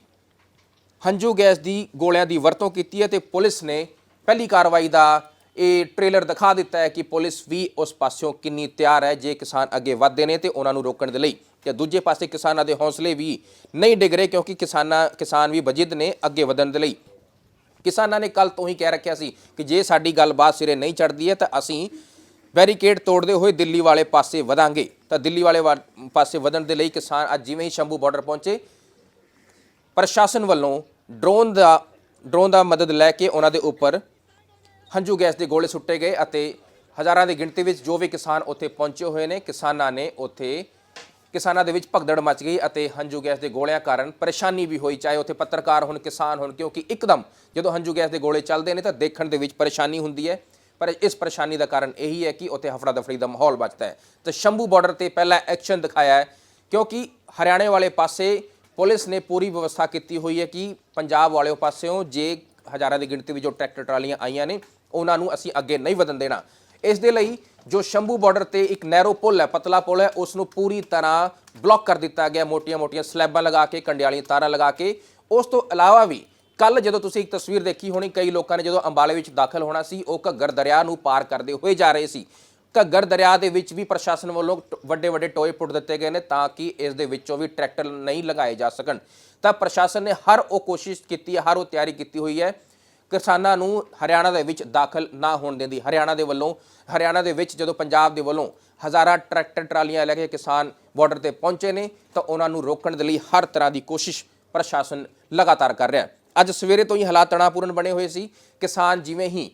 ਹੰਝੂ ਗੈਸ ਦੀ ਗੋਲਿਆਂ ਦੀ ਵਰਤੋਂ ਕੀਤੀ ਹੈ ਤੇ ਪੁਲਿਸ ਨੇ ਪਹਿਲੀ ਕਾਰਵਾਈ ਦਾ ਇਹ ਟ੍ਰੇਲਰ ਦਿਖਾ ਦਿੱਤਾ ਹੈ ਕਿ ਪੁਲਿਸ ਵੀ ਉਸ ਪਾਸਿਓਂ ਕਿੰਨੀ ਤਿਆਰ ਹੈ ਜੇ ਕਿਸਾਨ ਅੱਗੇ ਵਧਦੇ ਨੇ ਤੇ ਉਹਨਾਂ ਨੂੰ ਰੋਕਣ ਦੇ ਲਈ। ਤੇ ਦੂਜੇ ਪਾਸੇ ਕਿਸਾਨਾਂ ਦੇ ਹੌਸਲੇ ਵੀ ਨਹੀਂ ਡਿੱਗ ਰਹੇ ਕਿਉਂਕਿ ਕਿਸਾਨਾਂ, ਕਿਸਾਨ ਵੀ ਵਜਿਦ ਨੇ ਅੱਗੇ ਵਧਣ ਦੇ ਲਈ। ਕਿਸਾਨਾਂ ਨੇ ਕੱਲ ਤੋਂ ਹੀ ਕਹਿ ਰੱਖਿਆ ਸੀ ਕਿ ਜੇ ਸਾਡੀ ਗੱਲਬਾਤ ਸਿਰੇ ਨਹੀਂ ਚੜਦੀ ਹੈ ਤਾਂ ਅਸੀਂ ਬੈਰੀਕੇਡ ਤੋੜਦੇ ਹੋਏ ਦਿੱਲੀ ਵਾਲੇ ਪਾਸੇ ਵਧਾਂਗੇ। ਤਾਂ ਦਿੱਲੀ ਵਾਲੇ ਵਾ- ਪਾਸੇ ਵਧਣ ਦੇ ਲਈ ਕਿਸਾਨ ਅੱਜ ਜਿਵੇਂ ਹੀ ਸ਼ੰਭੂ ਬਾਰਡਰ ਪਹੁੰਚੇ ਪ੍ਰਸ਼ਾਸਨ ਵੱਲੋਂ ਡਰੋਨ ਦਾ ਡਰੋਨ ਦਾ ਮਦਦ ਲੈ ਕੇ ਉਹਨਾਂ ਦੇ ਉੱਪਰ ਹੰਝੂ ਗੈਸ ਦੇ ਗੋਲੇ ਸੁੱਟੇ ਗਏ ਅਤੇ ਹਜ਼ਾਰਾਂ ਦੀ ਗਿਣਤੀ ਵਿੱਚ ਜੋ ਵੀ ਕਿਸਾਨ ਉੱਥੇ ਪਹੁੰਚੇ ਹੋਏ ਨੇ, ਕਿਸਾਨਾਂ ਨੇ ਉੱਥੇ, ਕਿਸਾਨਾਂ ਦੇ ਵਿੱਚ ਭਗਦੜ ਮਚ ਗਈ ਅਤੇ ਹੰਝੂ ਗੈਸ ਦੇ ਗੋਲਿਆਂ ਕਾਰਨ ਪਰੇਸ਼ਾਨੀ ਵੀ ਹੋਈ, ਚਾਹੇ ਉੱਥੇ ਪੱਤਰਕਾਰ ਹੋਣ, ਕਿਸਾਨ ਹੋਣ, ਕਿਉਂਕਿ ਇੱਕਦਮ ਜਦੋਂ ਹੰਝੂ ਗੈਸ ਦੇ ਗੋਲੇ ਚੱਲਦੇ ਨੇ ਤਾਂ ਦੇਖਣ ਦੇ ਵਿੱਚ ਪਰੇਸ਼ਾਨੀ ਹੁੰਦੀ ਹੈ। ਪਰ ਇਸ ਪਰੇਸ਼ਾਨੀ ਦਾ ਕਾਰਨ ਇਹੀ ਹੈ ਕਿ ਉੱਥੇ ਹਫੜਾ ਦਫੜੀ ਦਾ ਮਾਹੌਲ ਬਚਦਾ ਹੈ। ਤਾਂ ਸ਼ੰਭੂ ਬਾਰਡਰ ਤੇ ਪਹਿਲਾ ਐਕਸ਼ਨ ਦਿਖਾਇਆ ਹੈ, ਕਿਉਂਕਿ ਹਰਿਆਣੇ ਵਾਲੇ ਪਾਸੇ ਪੁਲਿਸ ਨੇ ਪੂਰੀ ਵਿਵਸਥਾ ਕੀਤੀ ਹੋਈ ਹੈ ਕਿ ਪੰਜਾਬ ਵਾਲਿਓ ਪਾਸਿਓਂ ਜੇ ਹਜ਼ਾਰਾਂ ਦੀ ਗਿਣਤੀ ਵਿੱਚ ਜੋ ਟਰੈਕਟਰ ਟਰਾਲੀਆਂ ਆਈਆਂ ਨੇ, ਉਹਨਾਂ ਨੂੰ ਅਸੀਂ ਅੱਗੇ ਨਹੀਂ ਵਧਣ ਦੇਣਾ। ਇਸ ਦੇ ਲਈ ਜੋ ਸ਼ੰਭੂ ਬਾਰਡਰ ਤੇ ਇੱਕ ਨੈਰੋ ਪੁਲ ਹੈ, ਪਤਲਾ ਪੁਲ ਹੈ, ਉਸ ਨੂੰ ਪੂਰੀ ਤਰ੍ਹਾਂ ਬਲੌਕ ਕਰ ਦਿੱਤਾ ਗਿਆ, ਮੋਟੀਆਂ-ਮੋਟੀਆਂ ਸਲੈਬਾਂ ਲਗਾ ਕੇ ਕੰਡੇ ਵਾਲੀਆਂ ਤਾਰਾਂ ਲਗਾ ਕੇ। ਉਸ ਤੋਂ ਇਲਾਵਾ ਵੀ ਕੱਲ ਜਦੋਂ ਤੁਸੀਂ ਇੱਕ ਤਸਵੀਰ ਦੇਖੀ ਹੋਣੀ, ਕਈ ਲੋਕਾਂ ਨੇ ਜਦੋਂ ਅੰਬਾਲੇ ਵਿੱਚ ਦਾਖਲ ਹੋਣਾ ਸੀ, ਉਹ ਘੱਗਰ ਦਰਿਆ ਨੂੰ ਪਾਰ ਕਰਦੇ ਹੋਏ ਜਾ ਰਹੇ ਸੀ। ਘੱਗਰ ਦਰਿਆ ਦੇ ਵਿੱਚ ਵੀ ਪ੍ਰਸ਼ਾਸਨ ਵੱਲੋਂ ਵੱਡੇ ਵੱਡੇ ਟੋਏ ਪੁੱਟ ਦਿੱਤੇ ਗਏ ਨੇ ਤਾਂ ਕਿ ਇਸ ਦੇ ਵਿੱਚੋਂ ਵੀ ਟਰੈਕਟਰ ਨਹੀਂ ਲਗਾਏ ਜਾ ਸਕਣ। ਤਾਂ ਪ੍ਰਸ਼ਾਸਨ ਨੇ ਹਰ ਉਹ ਕੋਸ਼ਿਸ਼ ਕੀਤੀ ਹੈ, ਹਰ ਉਹ ਤਿਆਰੀ ਕੀਤੀ ਹੋਈ ਹੈ। ਕਿਸਾਨਾਂ ਨੂੰ ਹਰਿਆਣਾ ਦੇ ਵਿੱਚ ਦਾਖਲ ਨਾ ਹੋਣ ਦੇਣ ਦੀ, ਹਰਿਆਣਾ ਦੇ ਵੱਲੋਂ, ਹਰਿਆਣਾ ਦੇ ਵਿੱਚ ਜਦੋਂ ਪੰਜਾਬ ਦੇ ਵੱਲੋਂ ਹਜ਼ਾਰਾਂ ਟਰੈਕਟਰ ਟਰਾਲੀਆਂ ਲੈ ਕੇ ਕਿਸਾਨ ਬਾਰਡਰ ਤੇ ਪਹੁੰਚੇ ਨੇ, ਤਾਂ ਉਹਨਾਂ ਨੂੰ ਰੋਕਣ ਦੇ ਲਈ ਹਰ ਤਰ੍ਹਾਂ ਦੀ ਕੋਸ਼ਿਸ਼ ਪ੍ਰਸ਼ਾਸਨ ਲਗਾਤਾਰ ਕਰ ਰਿਹਾ ਹੈ। ਅੱਜ ਸਵੇਰੇ ਤੋਂ ਹੀ ਹਾਲਾਤ ਤਣਾਪੂਰਨ ਬਣੇ ਹੋਏ ਸੀ। ਕਿਸਾਨ ਜਿਵੇਂ ਹੀ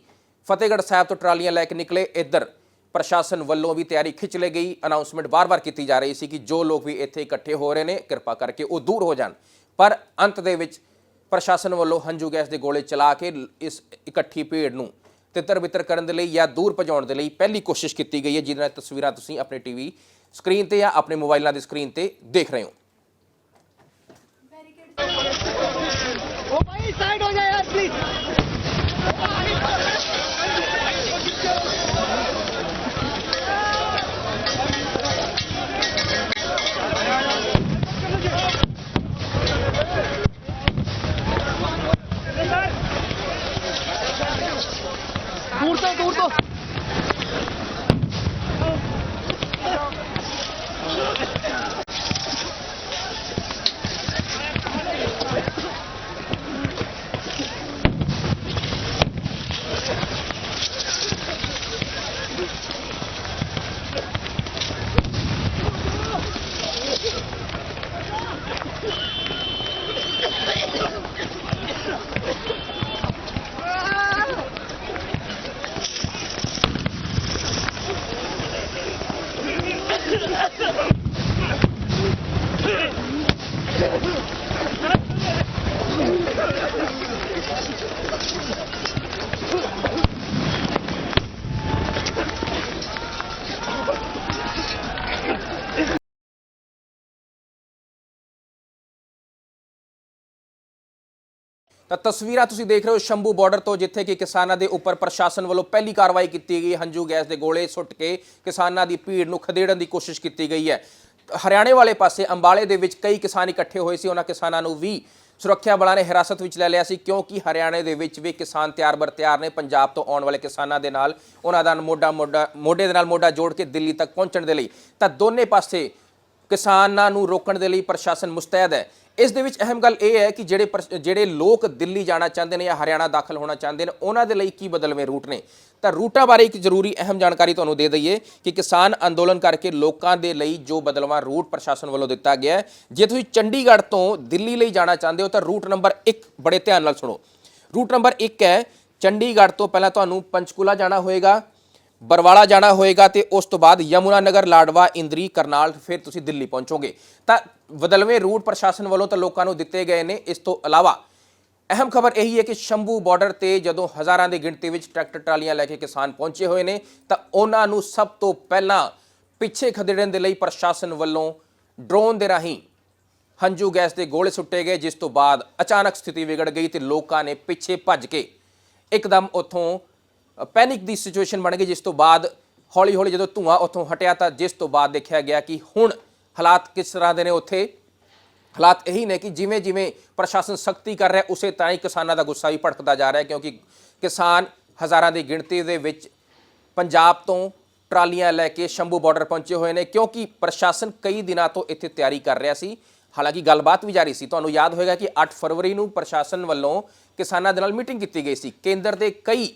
ਫਤਿਹਗੜ੍ਹ ਸਾਹਿਬ ਤੋਂ ਟਰਾਲੀਆਂ ਲੈ ਕੇ ਨਿਕਲੇ, ਇੱਧਰ ਪ੍ਰਸ਼ਾਸਨ ਵੱਲੋਂ ਵੀ ਤਿਆਰੀ ਖਿੱਚ ਲਈ ਗਈ। ਅਨਾਉਂਸਮੈਂਟ ਵਾਰ ਵਾਰ ਕੀਤੀ ਜਾ ਰਹੀ ਸੀ ਕਿ ਜੋ ਲੋਕ ਵੀ ਇੱਥੇ ਇਕੱਠੇ ਹੋ ਰਹੇ ਨੇ, ਕਿਰਪਾ ਕਰਕੇ ਉਹ ਦੂਰ ਹੋ ਜਾਣ। ਪਰ ਅੰਤ ਦੇ ਵਿੱਚ ਪ੍ਰਸ਼ਾਸਨ ਵੱਲੋਂ ਹੰਝੂ ਗੈਸ ਦੇ ਗੋਲੇ ਚਲਾ ਕੇ ਇਸ ਇਕੱਠੀ ਭੀੜ ਨੂੰ ਤਿੱਤਰ-ਬਿੱਤਰ ਕਰਨ ਦੇ ਲਈ ਜਾਂ ਦੂਰ ਭਜਾਉਣ ਦੇ ਲਈ ਪਹਿਲੀ ਕੋਸ਼ਿਸ਼ ਕੀਤੀ ਗਈ ਹੈ। ਜਿਹਨਾਂ ਤਸਵੀਰਾਂ ਤੁਸੀਂ ਆਪਣੇ ਟੀਵੀ ਸਕਰੀਨ ਤੇ ਜਾਂ ਆਪਣੇ ਮੋਬਾਈਲਾਂ ਦੀ ਸਕਰੀਨ ਤੇ ਦੇਖ ਰਹੇ ਹੋ। ਉਹ ਭਾਈ ਸਾਈਡ ਹੋ ਜਾ ਯਾਰ 五十度，五。ਤਾਂ ਤਸਵੀਰਾਂ ਤੁਸੀਂ ਦੇਖ ਰਹੇ ਹੋ ਸ਼ੰਭੂ ਬਾਰਡਰ ਤੋਂ, ਜਿੱਥੇ ਕਿ ਕਿਸਾਨਾਂ ਦੇ ਉੱਪਰ ਪ੍ਰਸ਼ਾਸਨ ਵੱਲੋਂ ਪਹਿਲੀ ਕਾਰਵਾਈ ਕੀਤੀ ਗਈ। ਹੰਝੂ ਗੈਸ ਦੇ ਗੋਲੇ ਸੁੱਟ ਕੇ ਕਿਸਾਨਾਂ ਦੀ ਭੀੜ ਨੂੰ ਖਦੇੜਨ ਦੀ ਕੋਸ਼ਿਸ਼ ਕੀਤੀ ਗਈ ਹੈ। ਹਰਿਆਣੇ ਵਾਲੇ ਪਾਸੇ ਅੰਬਾਲੇ ਦੇ ਵਿੱਚ ਕਈ ਕਿਸਾਨ ਇਕੱਠੇ ਹੋਏ ਸੀ। ਉਹਨਾਂ ਕਿਸਾਨਾਂ ਨੂੰ ਵੀ ਸੁਰੱਖਿਆ ਬਲਾਂ ਨੇ ਹਿਰਾਸਤ ਵਿੱਚ ਲੈ ਲਿਆ ਸੀ, ਕਿਉਂਕਿ ਹਰਿਆਣੇ ਦੇ ਵਿੱਚ ਵੀ ਕਿਸਾਨ ਤਿਆਰ ਬਰ ਤਿਆਰ ਨੇ। ਪੰਜਾਬ ਤੋਂ ਆਉਣ ਵਾਲੇ ਕਿਸਾਨਾਂ ਦੇ ਨਾਲ ਉਹਨਾਂ ਦਾ ਮੋਢਾ ਮੋਢਾ, ਮੋਢੇ ਦੇ ਨਾਲ ਮੋਢਾ ਜੋੜ ਕੇ ਦਿੱਲੀ ਤੱਕ ਪਹੁੰਚਣ ਦੇ ਲਈ। ਤਾਂ ਦੋਨੇ ਪਾਸੇ ਕਿਸਾਨਾਂ ਨੂੰ ਰੋਕਣ ਦੇ ਲਈ ਪ੍ਰਸ਼ਾਸਨ ਮੁਸਤੈਦ ਹੈ। ਇਸ ਦੇ ਵਿੱਚ ਅਹਿਮ ਗੱਲ ਇਹ ਹੈ ਕਿ ਜਿਹੜੇ ਪਰ- ਜਿਹੜੇ ਲੋਕ ਦਿੱਲੀ ਜਾਣਾ ਚਾਹੁੰਦੇ ਨੇ ਜਾਂ ਹਰਿਆਣਾ ਦਾਖਲ ਹੋਣਾ ਚਾਹੁੰਦੇ ਨੇ, ਉਹਨਾਂ ਦੇ ਲਈ ਕੀ ਬਦਲਵੇਂ ਰੂਟ ਨੇ? ਤਾਂ ਰੂਟਾਂ ਬਾਰੇ ਇੱਕ ਜ਼ਰੂਰੀ ਅਹਿਮ ਜਾਣਕਾਰੀ ਤੁਹਾਨੂੰ ਦੇ ਦਈਏ ਕਿ ਕਿਸਾਨ ਅੰਦੋਲਨ ਕਰਕੇ ਲੋਕਾਂ ਦੇ ਲਈ ਜੋ ਬਦਲਵਾਂ ਰੂਟ ਪ੍ਰਸ਼ਾਸਨ ਵੱਲੋਂ ਦਿੱਤਾ ਗਿਆ ਹੈ, ਜੇ ਤੁਸੀਂ ਚੰਡੀਗੜ੍ਹ ਤੋਂ ਦਿੱਲੀ ਲਈ ਜਾਣਾ ਚਾਹੁੰਦੇ ਹੋ ਤਾਂ ਰੂਟ ਨੰਬਰ 1 ਬੜੇ ਧਿਆਨ ਨਾਲ ਸੁਣੋ। ਰੂਟ ਨੰਬਰ 1 ਹੈ, ਚੰਡੀਗੜ੍ਹ ਤੋਂ ਪਹਿਲਾਂ ਤੁਹਾਨੂੰ ਪੰਚਕੂਲਾ ਜਾਣਾ ਹੋਏਗਾ ਬਰਵਾਲਾ ਜਾਣਾ ਹੋਏਗਾ ਤੇ ਉਸ ਤੋਂ ਬਾਅਦ ਯਮੁਨਾ ਨਗਰ ਲਾਡਵਾ ਇੰਦਰੀ, ਕਰਨਾਲ ਫਿਰ ਤੁਸੀਂ ਦਿੱਲੀ ਪਹੁੰਚੋਗੇ। ਤਾਂ ਬਦਲਵੇਂ ਰੂਟ ਪ੍ਰਸ਼ਾਸਨ ਵੱਲੋਂ ਤਾਂ ਲੋਕਾਂ ਨੂੰ ਦਿੱਤੇ ਗਏ ਨੇ। ਇਸ ਤੋਂ ਇਲਾਵਾ ਅਹਿਮ ਖਬਰ ਇਹੀ ਹੈ ਕਿ ਸ਼ੰਭੂ ਬਾਰਡਰ ਤੇ ਜਦੋਂ ਹਜ਼ਾਰਾਂ ਦੀ ਗਿਣਤੀ ਵਿੱਚ ਟਰੈਕਟਰ, ਟਰਾਲੀਆਂ ਲੈ ਕੇ ਕਿਸਾਨ ਪਹੁੰਚੇ ਹੋਏ ਨੇ, ਤਾਂ ਉਹਨਾਂ ਨੂੰ ਸਭ ਤੋਂ ਪਹਿਲਾਂ ਪਿੱਛੇ ਖਦੇੜਨ ਦੇ ਲਈ ਪ੍ਰਸ਼ਾਸਨ ਵੱਲੋਂ ਡਰੋਨ ਦੇ ਰਾਹੀਂ ਹੰਝੂ ਗੈਸ ਦੇ ਗੋਲੇ ਸੁੱਟੇ ਗਏ, ਜਿਸ ਤੋਂ ਬਾਅਦ ਅਚਾਨਕ ਸਥਿਤੀ ਵਿਗੜ ਗਈ ਤੇ ਲੋਕਾਂ ਨੇ ਪਿੱਛੇ ਭੱਜ ਕੇ ਇੱਕਦਮ ਉੱਥੋਂ ਪੈਨਿਕ ਦੀ ਸਿਚੁਏਸ਼ਨ ਬਣ ਗਈ, ਜਿਸ ਤੋਂ ਬਾਅਦ ਹੌਲੀ ਹੌਲੀ ਜਦੋਂ ਧੂਆਂ ਉੱਥੋਂ ਹਟਿਆ ਤਾਂ ਜਿਸ ਤੋਂ ਬਾਅਦ ਦੇਖਿਆ ਗਿਆ ਕਿ ਹੁਣ ਹਾਲਾਤ ਕਿਸ ਤਰ੍ਹਾਂ ਦੇ ਨੇ ਉੱਥੇ। ਹਾਲਾਤ ਇਹੀ ਨੇ ਕਿ ਜਿਵੇਂ ਜਿਵੇਂ ਪ੍ਰਸ਼ਾਸਨ ਸਖਤੀ ਕਰ ਰਿਹਾ, ਉਸੇ ਤਰ੍ਹਾਂ ਹੀ ਕਿਸਾਨਾਂ ਦਾ ਗੁੱਸਾ ਵੀ ਭੜਕਦਾ ਜਾ ਰਿਹਾ, ਕਿਉਂਕਿ ਕਿਸਾਨ ਹਜ਼ਾਰਾਂ ਦੀ ਗਿਣਤੀ ਦੇ ਵਿੱਚ ਪੰਜਾਬ ਤੋਂ ਟਰਾਲੀਆਂ ਲੈ ਕੇ ਸ਼ੰਭੂ ਬਾਰਡਰ ਪਹੁੰਚੇ ਹੋਏ ਨੇ, ਕਿਉਂਕਿ ਪ੍ਰਸ਼ਾਸਨ ਕਈ ਦਿਨਾਂ ਤੋਂ ਇੱਥੇ ਤਿਆਰੀ ਕਰ ਰਿਹਾ ਸੀ। ਹਾਲਾਂਕਿ ਗੱਲਬਾਤ ਵੀ ਜਾਰੀ ਸੀ। ਤੁਹਾਨੂੰ ਯਾਦ ਹੋਵੇਗਾ ਕਿ 8 ਫਰਵਰੀ ਨੂੰ ਪ੍ਰਸ਼ਾਸਨ ਵੱਲੋਂ ਕਿਸਾਨਾਂ ਦੇ ਨਾਲ ਮੀਟਿੰਗ ਕੀਤੀ ਗਈ ਸੀ। ਕੇਂਦਰ ਦੇ ਕਈ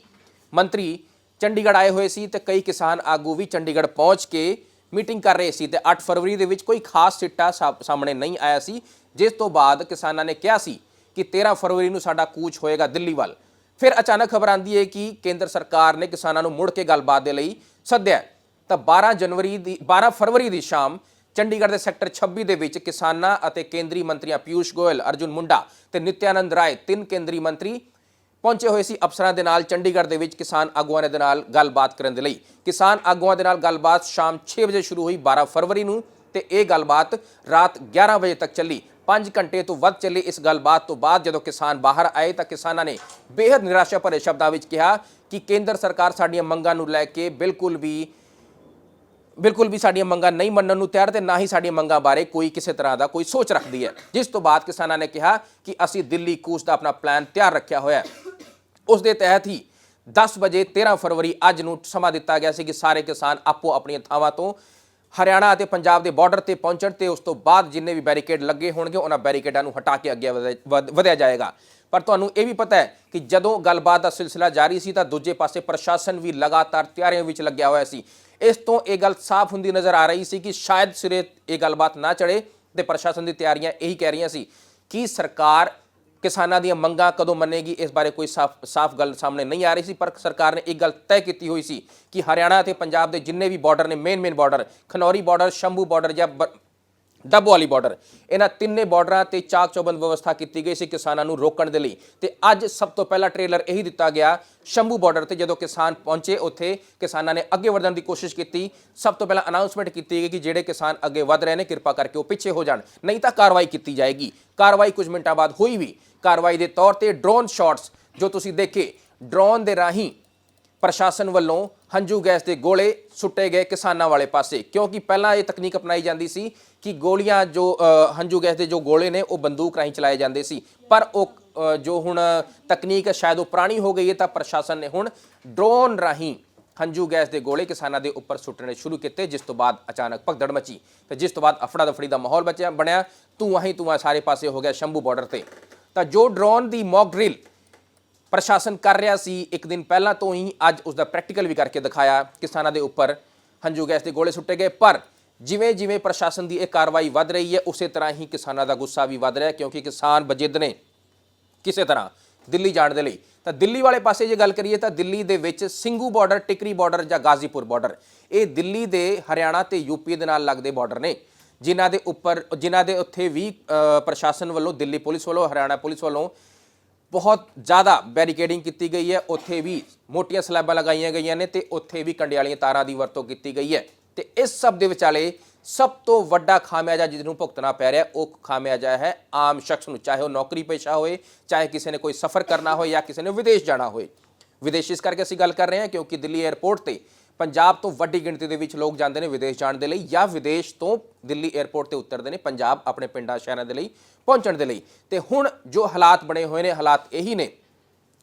ਮੰਤਰੀ ਚੰਡੀਗੜ੍ਹ ਆਏ ਹੋਏ ਸੀ ਤੇ ਕਈ ਕਿਸਾਨ ਆਗੂ ਵੀ ਚੰਡੀਗੜ੍ਹ ਪਹੁੰਚ ਕੇ ਮੀਟਿੰਗ ਕਰ ਰਹੇ ਸੀ ਤੇ 8 ਫਰਵਰੀ ਦੇ ਵਿੱਚ ਕੋਈ ਖਾਸ ਸਿੱਟਾ ਸਾ- ਸਾਹਮਣੇ ਨਹੀਂ ਆਇਆ ਸੀ, ਜਿਸ ਤੋਂ ਬਾਅਦ ਕਿਸਾਨਾਂ ਨੇ ਕਿਹਾ ਸੀ ਕਿ 13 ਫਰਵਰੀ ਨੂੰ ਸਾਡਾ ਕੂਚ ਹੋਏਗਾ ਦਿੱਲੀ ਵੱਲ। ਫਿਰ ਅਚਾਨਕ ਖਬਰ ਆਂਦੀ ਹੈ ਕਿ ਕੇਂਦਰ ਸਰਕਾਰ ਨੇ ਕਿਸਾਨਾਂ ਨੂੰ ਮੁੜ ਕੇ ਗੱਲਬਾਤ ਦੇ ਲਈ ਸੱਦਿਆ। ਤਾਂ 12 ਜਨਵਰੀ ਦੀ 12 ਫਰਵਰੀ ਦੀ ਸ਼ਾਮ ਚੰਡੀਗੜ੍ਹ ਦੇ ਸੈਕਟਰ 26 ਦੇ ਵਿੱਚ ਕਿਸਾਨਾਂ ਅਤੇ ਕੇਂਦਰੀ ਮੰਤਰੀਆਂ ਪਿਊਸ਼ ਗੋਇਲ, ਅਰਜੁਨ ਮੁੰਡਾ ਤੇ ਨਿਤਿਆਨੰਦ ਰਾਏ, ਤਿੰਨ ਕੇਂਦਰੀ ਮੰਤਰੀ ਪਹੁੰਚੇ ਹੋਏ ਸੀ ਅਫਸਰਾਂ ਦੇ ਨਾਲ ਚੰਡੀਗੜ੍ਹ ਦੇ ਵਿੱਚ ਕਿਸਾਨ ਆਗੂਆਂ ਦੇ ਨਾਲ ਗੱਲਬਾਤ ਕਰਨ ਦੇ ਲਈ। ਕਿਸਾਨ ਆਗੂਆਂ ਦੇ ਨਾਲ ਗੱਲਬਾਤ ਸ਼ਾਮ 6 ਵਜੇ ਸ਼ੁਰੂ ਹੋਈ 12 ਫਰਵਰੀ ਨੂੰ ਤੇ ਇਹ ਗੱਲਬਾਤ ਰਾਤ 11 ਵਜੇ ਤੱਕ ਚੱਲੀ। 5 ਘੰਟੇ ਤੋਂ ਵੱਧ ਚੱਲੀ ਇਸ ਗੱਲਬਾਤ ਤੋਂ ਬਾਅਦ ਜਦੋਂ ਕਿਸਾਨ ਬਾਹਰ ਆਏ ਤਾਂ ਕਿਸਾਨਾਂ ਨੇ ਬੇहद ਨਿਰਾਸ਼ਾ ਭਰੇ ਸ਼ਬਦਾਂ ਵਿੱਚ ਕਿਹਾ ਕਿ ਕੇਂਦਰ ਸਰਕਾਰ ਸਾਡੀਆਂ ਮੰਗਾਂ ਨੂੰ ਲੈ ਕੇ ਬਿਲਕੁਲ ਵੀ ਬਿਲਕੁਲ ਵੀ ਸਾਡੀਆਂ ਮੰਗਾਂ ਨਹੀਂ ਮੰਨਣ ਨੂੰ ਤਿਆਰ ਤੇ ਨਾ ਹੀ ਸਾਡੀਆਂ ਮੰਗਾਂ ਬਾਰੇ ਕੋਈ ਕਿਸੇ ਤਰ੍ਹਾਂ ਦਾ ਕੋਈ ਸੋਚ ਰੱਖਦੀ ਹੈ। ਜਿਸ ਤੋਂ ਬਾਅਦ ਕਿਸਾਨਾਂ ਨੇ ਕਿਹਾ ਕਿ ਅਸੀਂ ਦਿੱਲੀ ਕੂਚ ਦਾ ਆਪਣਾ ਪਲਾਨ ਤਿਆਰ ਰੱਖਿਆ ਹੋਇਆ ਹੈ। ਉਸ ਦੇ ਤਹਿਤ ਹੀ 10 ਵਜੇ 13 ਫਰਵਰੀ ਅੱਜ ਨੂੰ ਸਮਾਂ ਦਿੱਤਾ ਗਿਆ ਸੀ ਕਿ ਸਾਰੇ ਕਿਸਾਨ ਆਪੋ ਆਪਣੀਆਂ ਥਾਵਾਂ ਤੋਂ ਹਰਿਆਣਾ ਅਤੇ ਪੰਜਾਬ ਦੇ ਬਾਰਡਰ ਤੇ ਪਹੁੰਚਣ ਤੇ ਉਸ ਤੋਂ ਬਾਅਦ ਜਿੰਨੇ ਵੀ ਬੈਰੀਕੇਡ ਲੱਗੇ ਹੋਣਗੇ, ਉਹਨਾਂ ਬੈਰੀਕੇਡਾਂ ਨੂੰ ਹਟਾ ਕੇ ਅੱਗੇ ਵਧਿਆ- ਵਧ- ਵਧਿਆ ਜਾਏਗਾ। ਪਰ ਤੁਹਾਨੂੰ ਇਹ ਵੀ ਪਤਾ ਹੈ ਕਿ ਜਦੋਂ ਗੱਲਬਾਤ ਦਾ ਸਿਲਸਿਲਾ ਜਾਰੀ ਸੀ ਤਾਂ ਦੂਜੇ ਪਾਸੇ ਪ੍ਰਸ਼ਾਸਨ ਵੀ ਲਗਾਤਾਰ ਤਿਆਰੀਆਂ ਵਿੱਚ ਲੱਗਿਆ ਹੋਇਆ ਸੀ। ਇਸ ਤੋਂ ਇਹ ਗੱਲ ਸਾਫ਼ ਹੁੰਦੀ ਨਜ਼ਰ ਆ ਰਹੀ ਸੀ ਕਿ ਸ਼ਾਇਦ ਸਿਰੇ ਇਹ ਗੱਲਬਾਤ ਨਾ ਚੜੇ ਤੇ ਪ੍ਰਸ਼ਾਸਨ ਦੀ ਤਿਆਰੀਆਂ ਇਹੀ ਕਹਿ ਰਹੀਆਂ ਸੀ ਕਿ ਸਰਕਾਰ ਕਿਸਾਨਾਂ ਦੀਆਂ ਮੰਗਾਂ ਕਦੋਂ ਮੰਨੇਗੀ, ਇਸ ਬਾਰੇ ਕੋਈ ਸਾਫ਼ ਸਾਫ਼ ਗੱਲ ਸਾਹਮਣੇ ਨਹੀਂ ਆ ਰਹੀ ਸੀ, ਪਰ ਸਰਕਾਰ ਨੇ ਇੱਕ ਗੱਲ ਤੈਅ ਕੀਤੀ ਹੋਈ ਸੀ ਕਿ ਹਰਿਆਣਾ ਅਤੇ ਪੰਜਾਬ ਦੇ ਜਿੰਨੇ ਵੀ ਬਾਰਡਰ ਨੇ main main border Khanauri border Shambhu border ਜਾਂ ਬ- ਡੱਬੋ ਵਾਲੀ ਬਾਰਡਰ ਇਹਨਾਂ ਤਿੰਨੇ ਬਾਰਡਰਾਂ ਤੇ ਚਾਕ ਚੌਬੰਦ ਵਿਵਸਥਾ ਕੀਤੀ ਗਈ ਸੀ ਕਿਸਾਨਾਂ ਨੂੰ ਰੋਕਣ ਦੇ ਲਈ। ਤੇ ਅੱਜ ਸਭ ਤੋਂ ਪਹਿਲਾ ਟ੍ਰੇਲਰ ਇਹੀ ਦਿੱਤਾ ਗਿਆ, ਸ਼ੰਭੂ ਬਾਰਡਰ ਤੇ ਜਦੋਂ ਕਿਸਾਨ ਪਹੁੰਚੇ ਉੱਥੇ, ਕਿਸਾਨਾਂ ਨੇ ਅੱਗੇ ਵਧਣ ਦੀ ਕੋਸ਼ਿਸ਼ ਕੀਤੀ। ਸਭ ਤੋਂ ਪਹਿਲਾਂ ਅਨਾਉਂਸਮੈਂਟ ਕੀਤੀ ਗਈ ਕਿ ਜਿਹੜੇ ਕਿਸਾਨ ਅੱਗੇ ਵਧ ਰਹੇ ਨੇ, ਕਿਰਪਾ ਕਰਕੇ ਉਹ ਪਿੱਛੇ ਹੋ ਜਾਣ। ਨਹੀਂ ਤਾਂ ਕਾਰਵਾਈ ਕੀਤੀ ਜਾਏਗੀ। ਕਾਰਵਾਈ ਕੁਝ ਮਿੰਟਾਂ ਬਾਅਦ ਹੋਈ ਵੀ। ਕਾਰਵਾਈ ਦੇ ਤੌਰ ਤੇ ਡਰੋਨ ਸ਼ਾਟਸ ਜੋ ਤੁਸੀਂ ਦੇਖੇ, ਡਰੋਨ ਦੇ ਰਾਹੀਂ ਪ੍ਰਸ਼ਾਸਨ ਵੱਲੋਂ ਹੰਝੂ ਗੈਸ ਦੇ ਗੋਲੇ ਸੁੱਟੇ ਗਏ ਕਿਸਾਨਾਂ ਵਾਲੇ ਪਾਸੇ। ਕਿਉਂਕਿ ਪਹਿਲਾਂ ਇਹ ਤਕਨੀਕ ਅਪਣਾਈ ਜਾਂਦੀ ਸੀ ਕਿ ਗੋਲੀਆਂ ਜੋ ਹੰਝੂ ਗੈਸ ਦੇ ਜੋ ਗੋਲੇ ਨੇ, ਉਹ ਬੰਦੂਕ ਰਾਹੀਂ ਚਲਾਏ ਜਾਂਦੇ ਸੀ। ਪਰ ਉਹ ਜੋ ਹੁਣ ਤਕਨੀਕ ਸ਼ਾਇਦ ਉਹ ਪੁਰਾਣੀ ਹੋ ਗਈ ਹੈ ਤਾਂ ਪ੍ਰਸ਼ਾਸਨ ਨੇ ਹੁਣ ਡਰੋਨ ਰਾਹੀਂ ਹੰਝੂ ਗੈਸ ਦੇ ਗੋਲੇ ਕਿਸਾਨਾਂ ਦੇ ਉੱਪਰ ਸੁੱਟਣੇ ਸ਼ੁਰੂ ਕੀਤੇ, ਜਿਸ ਤੋਂ ਬਾਅਦ ਅਚਾਨਕ ਭਗਦੜ ਮਚੀ ਤੇ ਜਿਸ ਤੋਂ ਬਾਅਦ ਅਫੜਾ ਦਫੜੀ ਦਾ ਮਾਹੌਲ ਬਚਿਆ, ਬਣਿਆ। ਧੂੰਆਂ ਹੀ ਧੂੰਆਂ ਸਾਰੇ ਪਾਸੇ ਹੋ ਗਿਆ ਸ਼ੰਭੂ ਬਾਰਡਰ ਤੇ। ਤਾਂ ਜੋ ਡਰੋਨ ਦੀ ਮੌਕ ਡਰਿਲ ਪ੍ਰਸ਼ਾਸਨ ਕਰ ਰਿਹਾ ਸੀ, ਇੱਕ ਦਿਨ ਪਹਿਲਾਂ ਤੋਂ ਹੀ ਅੱਜ ਉਸ ਦਾ ਪ੍ਰੈਕਟੀਕਲ ਵੀ ਕਰਕੇ ਦਿਖਾਇਆ। ਕਿਸਾਨਾਂ ਦੇ ਉੱਪਰ ਹੰਝੂ ਗੈਸ ਦੇ ਗੋਲੇ ਸੁੱਟੇ ਗਏ, ਪਰ ਜਿਵੇਂ ਜਿਵੇਂ ਪ੍ਰਸ਼ਾਸਨ ਦੀ ਇਹ ਕਾਰਵਾਈ ਵੱਧ ਰਹੀ ਹੈ, ਉਸੇ ਤਰ੍ਹਾਂ ਹੀ ਕਿਸਾਨਾਂ ਦਾ ਗੁੱਸਾ ਵੀ ਵੱਧ ਰਿਹਾ ਕਿਉਂਕਿ ਕਿਸਾਨ ਬਜਿੱਦ ਨੇ ਕਿਸੇ ਤਰ੍ਹਾਂ ਦਿੱਲੀ ਜਾਣ ਦੇ ਲਈ। ਤਾਂ ਦਿੱਲੀ ਵਾਲੇ ਪਾਸੇ ਜੇ ਗੱਲ ਕਰੀਏ, ਤਾਂ ਦਿੱਲੀ ਦੇ ਵਿੱਚ ਸਿੰਘੂ ਬਾਰਡਰ, ਟਿਕਰੀ ਬਾਰਡਰ ਜਾਂ ਗਾਜ਼ੀਪੁਰ ਬਾਰਡਰ, ਇਹ ਦਿੱਲੀ ਦੇ ਹਰਿਆਣਾ ਤੇ ਯੂਪੀ ਦੇ ਨਾਲ ਲੱਗਦੇ ਬਾਰਡਰ ਨੇ। ਜਿਨ੍ਹਾਂ ਦੇ ਉੱਪਰ, ਜਿਨ੍ਹਾਂ ਦੇ ਉੱਥੇ ਵੀ ਪ੍ਰਸ਼ਾਸਨ ਵੱਲੋਂ, ਦਿੱਲੀ ਪੁਲਿਸ ਵੱਲੋਂ, ਹਰਿਆਣਾ ਪੁਲਿਸ ਵੱਲੋਂ ਬਹੁਤ ਜ਼ਿਆਦਾ ਬੈਰੀਕੇਡਿੰਗ ਕੀਤੀ ਗਈ ਹੈ। ਉੱਥੇ ਵੀ ਮੋਟੀਆਂ ਸਲੈਬਾਂ ਲਗਾਈਆਂ ਗਈਆਂ ਨੇ ਤੇ ਉੱਥੇ ਵੀ ਕੰਡੇ ਵਾਲੀਆਂ ਤਾਰਾਂ ਦੀ ਵਰਤੋਂ ਕੀਤੀ ਗਈ ਹੈ। ਤੇ ਇਸ ਸਭ ਦੇ ਵਿਚਾਲੇ ਸਭ ਤੋਂ ਵੱਡਾ ਖਾਮਿਆਜਾ ਜਿਸ ਨੂੰ ਭੁਗਤਣਾ ਪੈ ਰਿਹਾ, ਉਹ ਖਾਮਿਆਜਾ ਹੈ ਆਮ ਸ਼ਖਸ ਨੂੰ, ਚਾਹੇ ਉਹ ਨੌਕਰੀ ਪੇਸ਼ਾ ਹੋਏ, ਚਾਹੇ ਕਿਸੇ ਨੇ ਕੋਈ ਸਫ਼ਰ ਕਰਨਾ ਹੋਏ ਜਾਂ ਕਿਸੇ ਨੇ ਵਿਦੇਸ਼ ਜਾਣਾ ਹੋਏ। ਵਿਦੇਸ਼ ਇਸ ਕਰਕੇ ਅਸੀਂ ਗੱਲ ਕਰ ਰਹੇ ਹਾਂ ਕਿਉਂਕਿ ਦਿੱਲੀ 에ਅਰਪੋਰਟ ਤੇ ਪੰਜਾਬ ਤੋਂ ਵੱਡੀ ਗਿਣਤੀ ਦੇ ਵਿੱਚ ਲੋਕ ਜਾਂਦੇ ਨੇ ਵਿਦੇਸ਼ ਜਾਣ ਦੇ ਲਈ ਜਾਂ ਵਿਦੇਸ਼ ਤੋਂ ਦਿੱਲੀ 에ਅਰਪੋਰਟ ਤੇ ਉਤਰਦੇ ਨੇ ਪੰਜਾਬ ਆਪਣੇ ਪਿੰਡਾਂ ਸ਼ਹਿਰਾਂ ਦੇ ਲਈ ਪਹੁੰਚਣ ਦੇ ਲਈ। ਤੇ ਹੁਣ ਜੋ ਹਾਲਾਤ ਬਣੇ ਹੋਏ ਨੇ, ਹਾਲਾਤ ਇਹੀ ਨੇ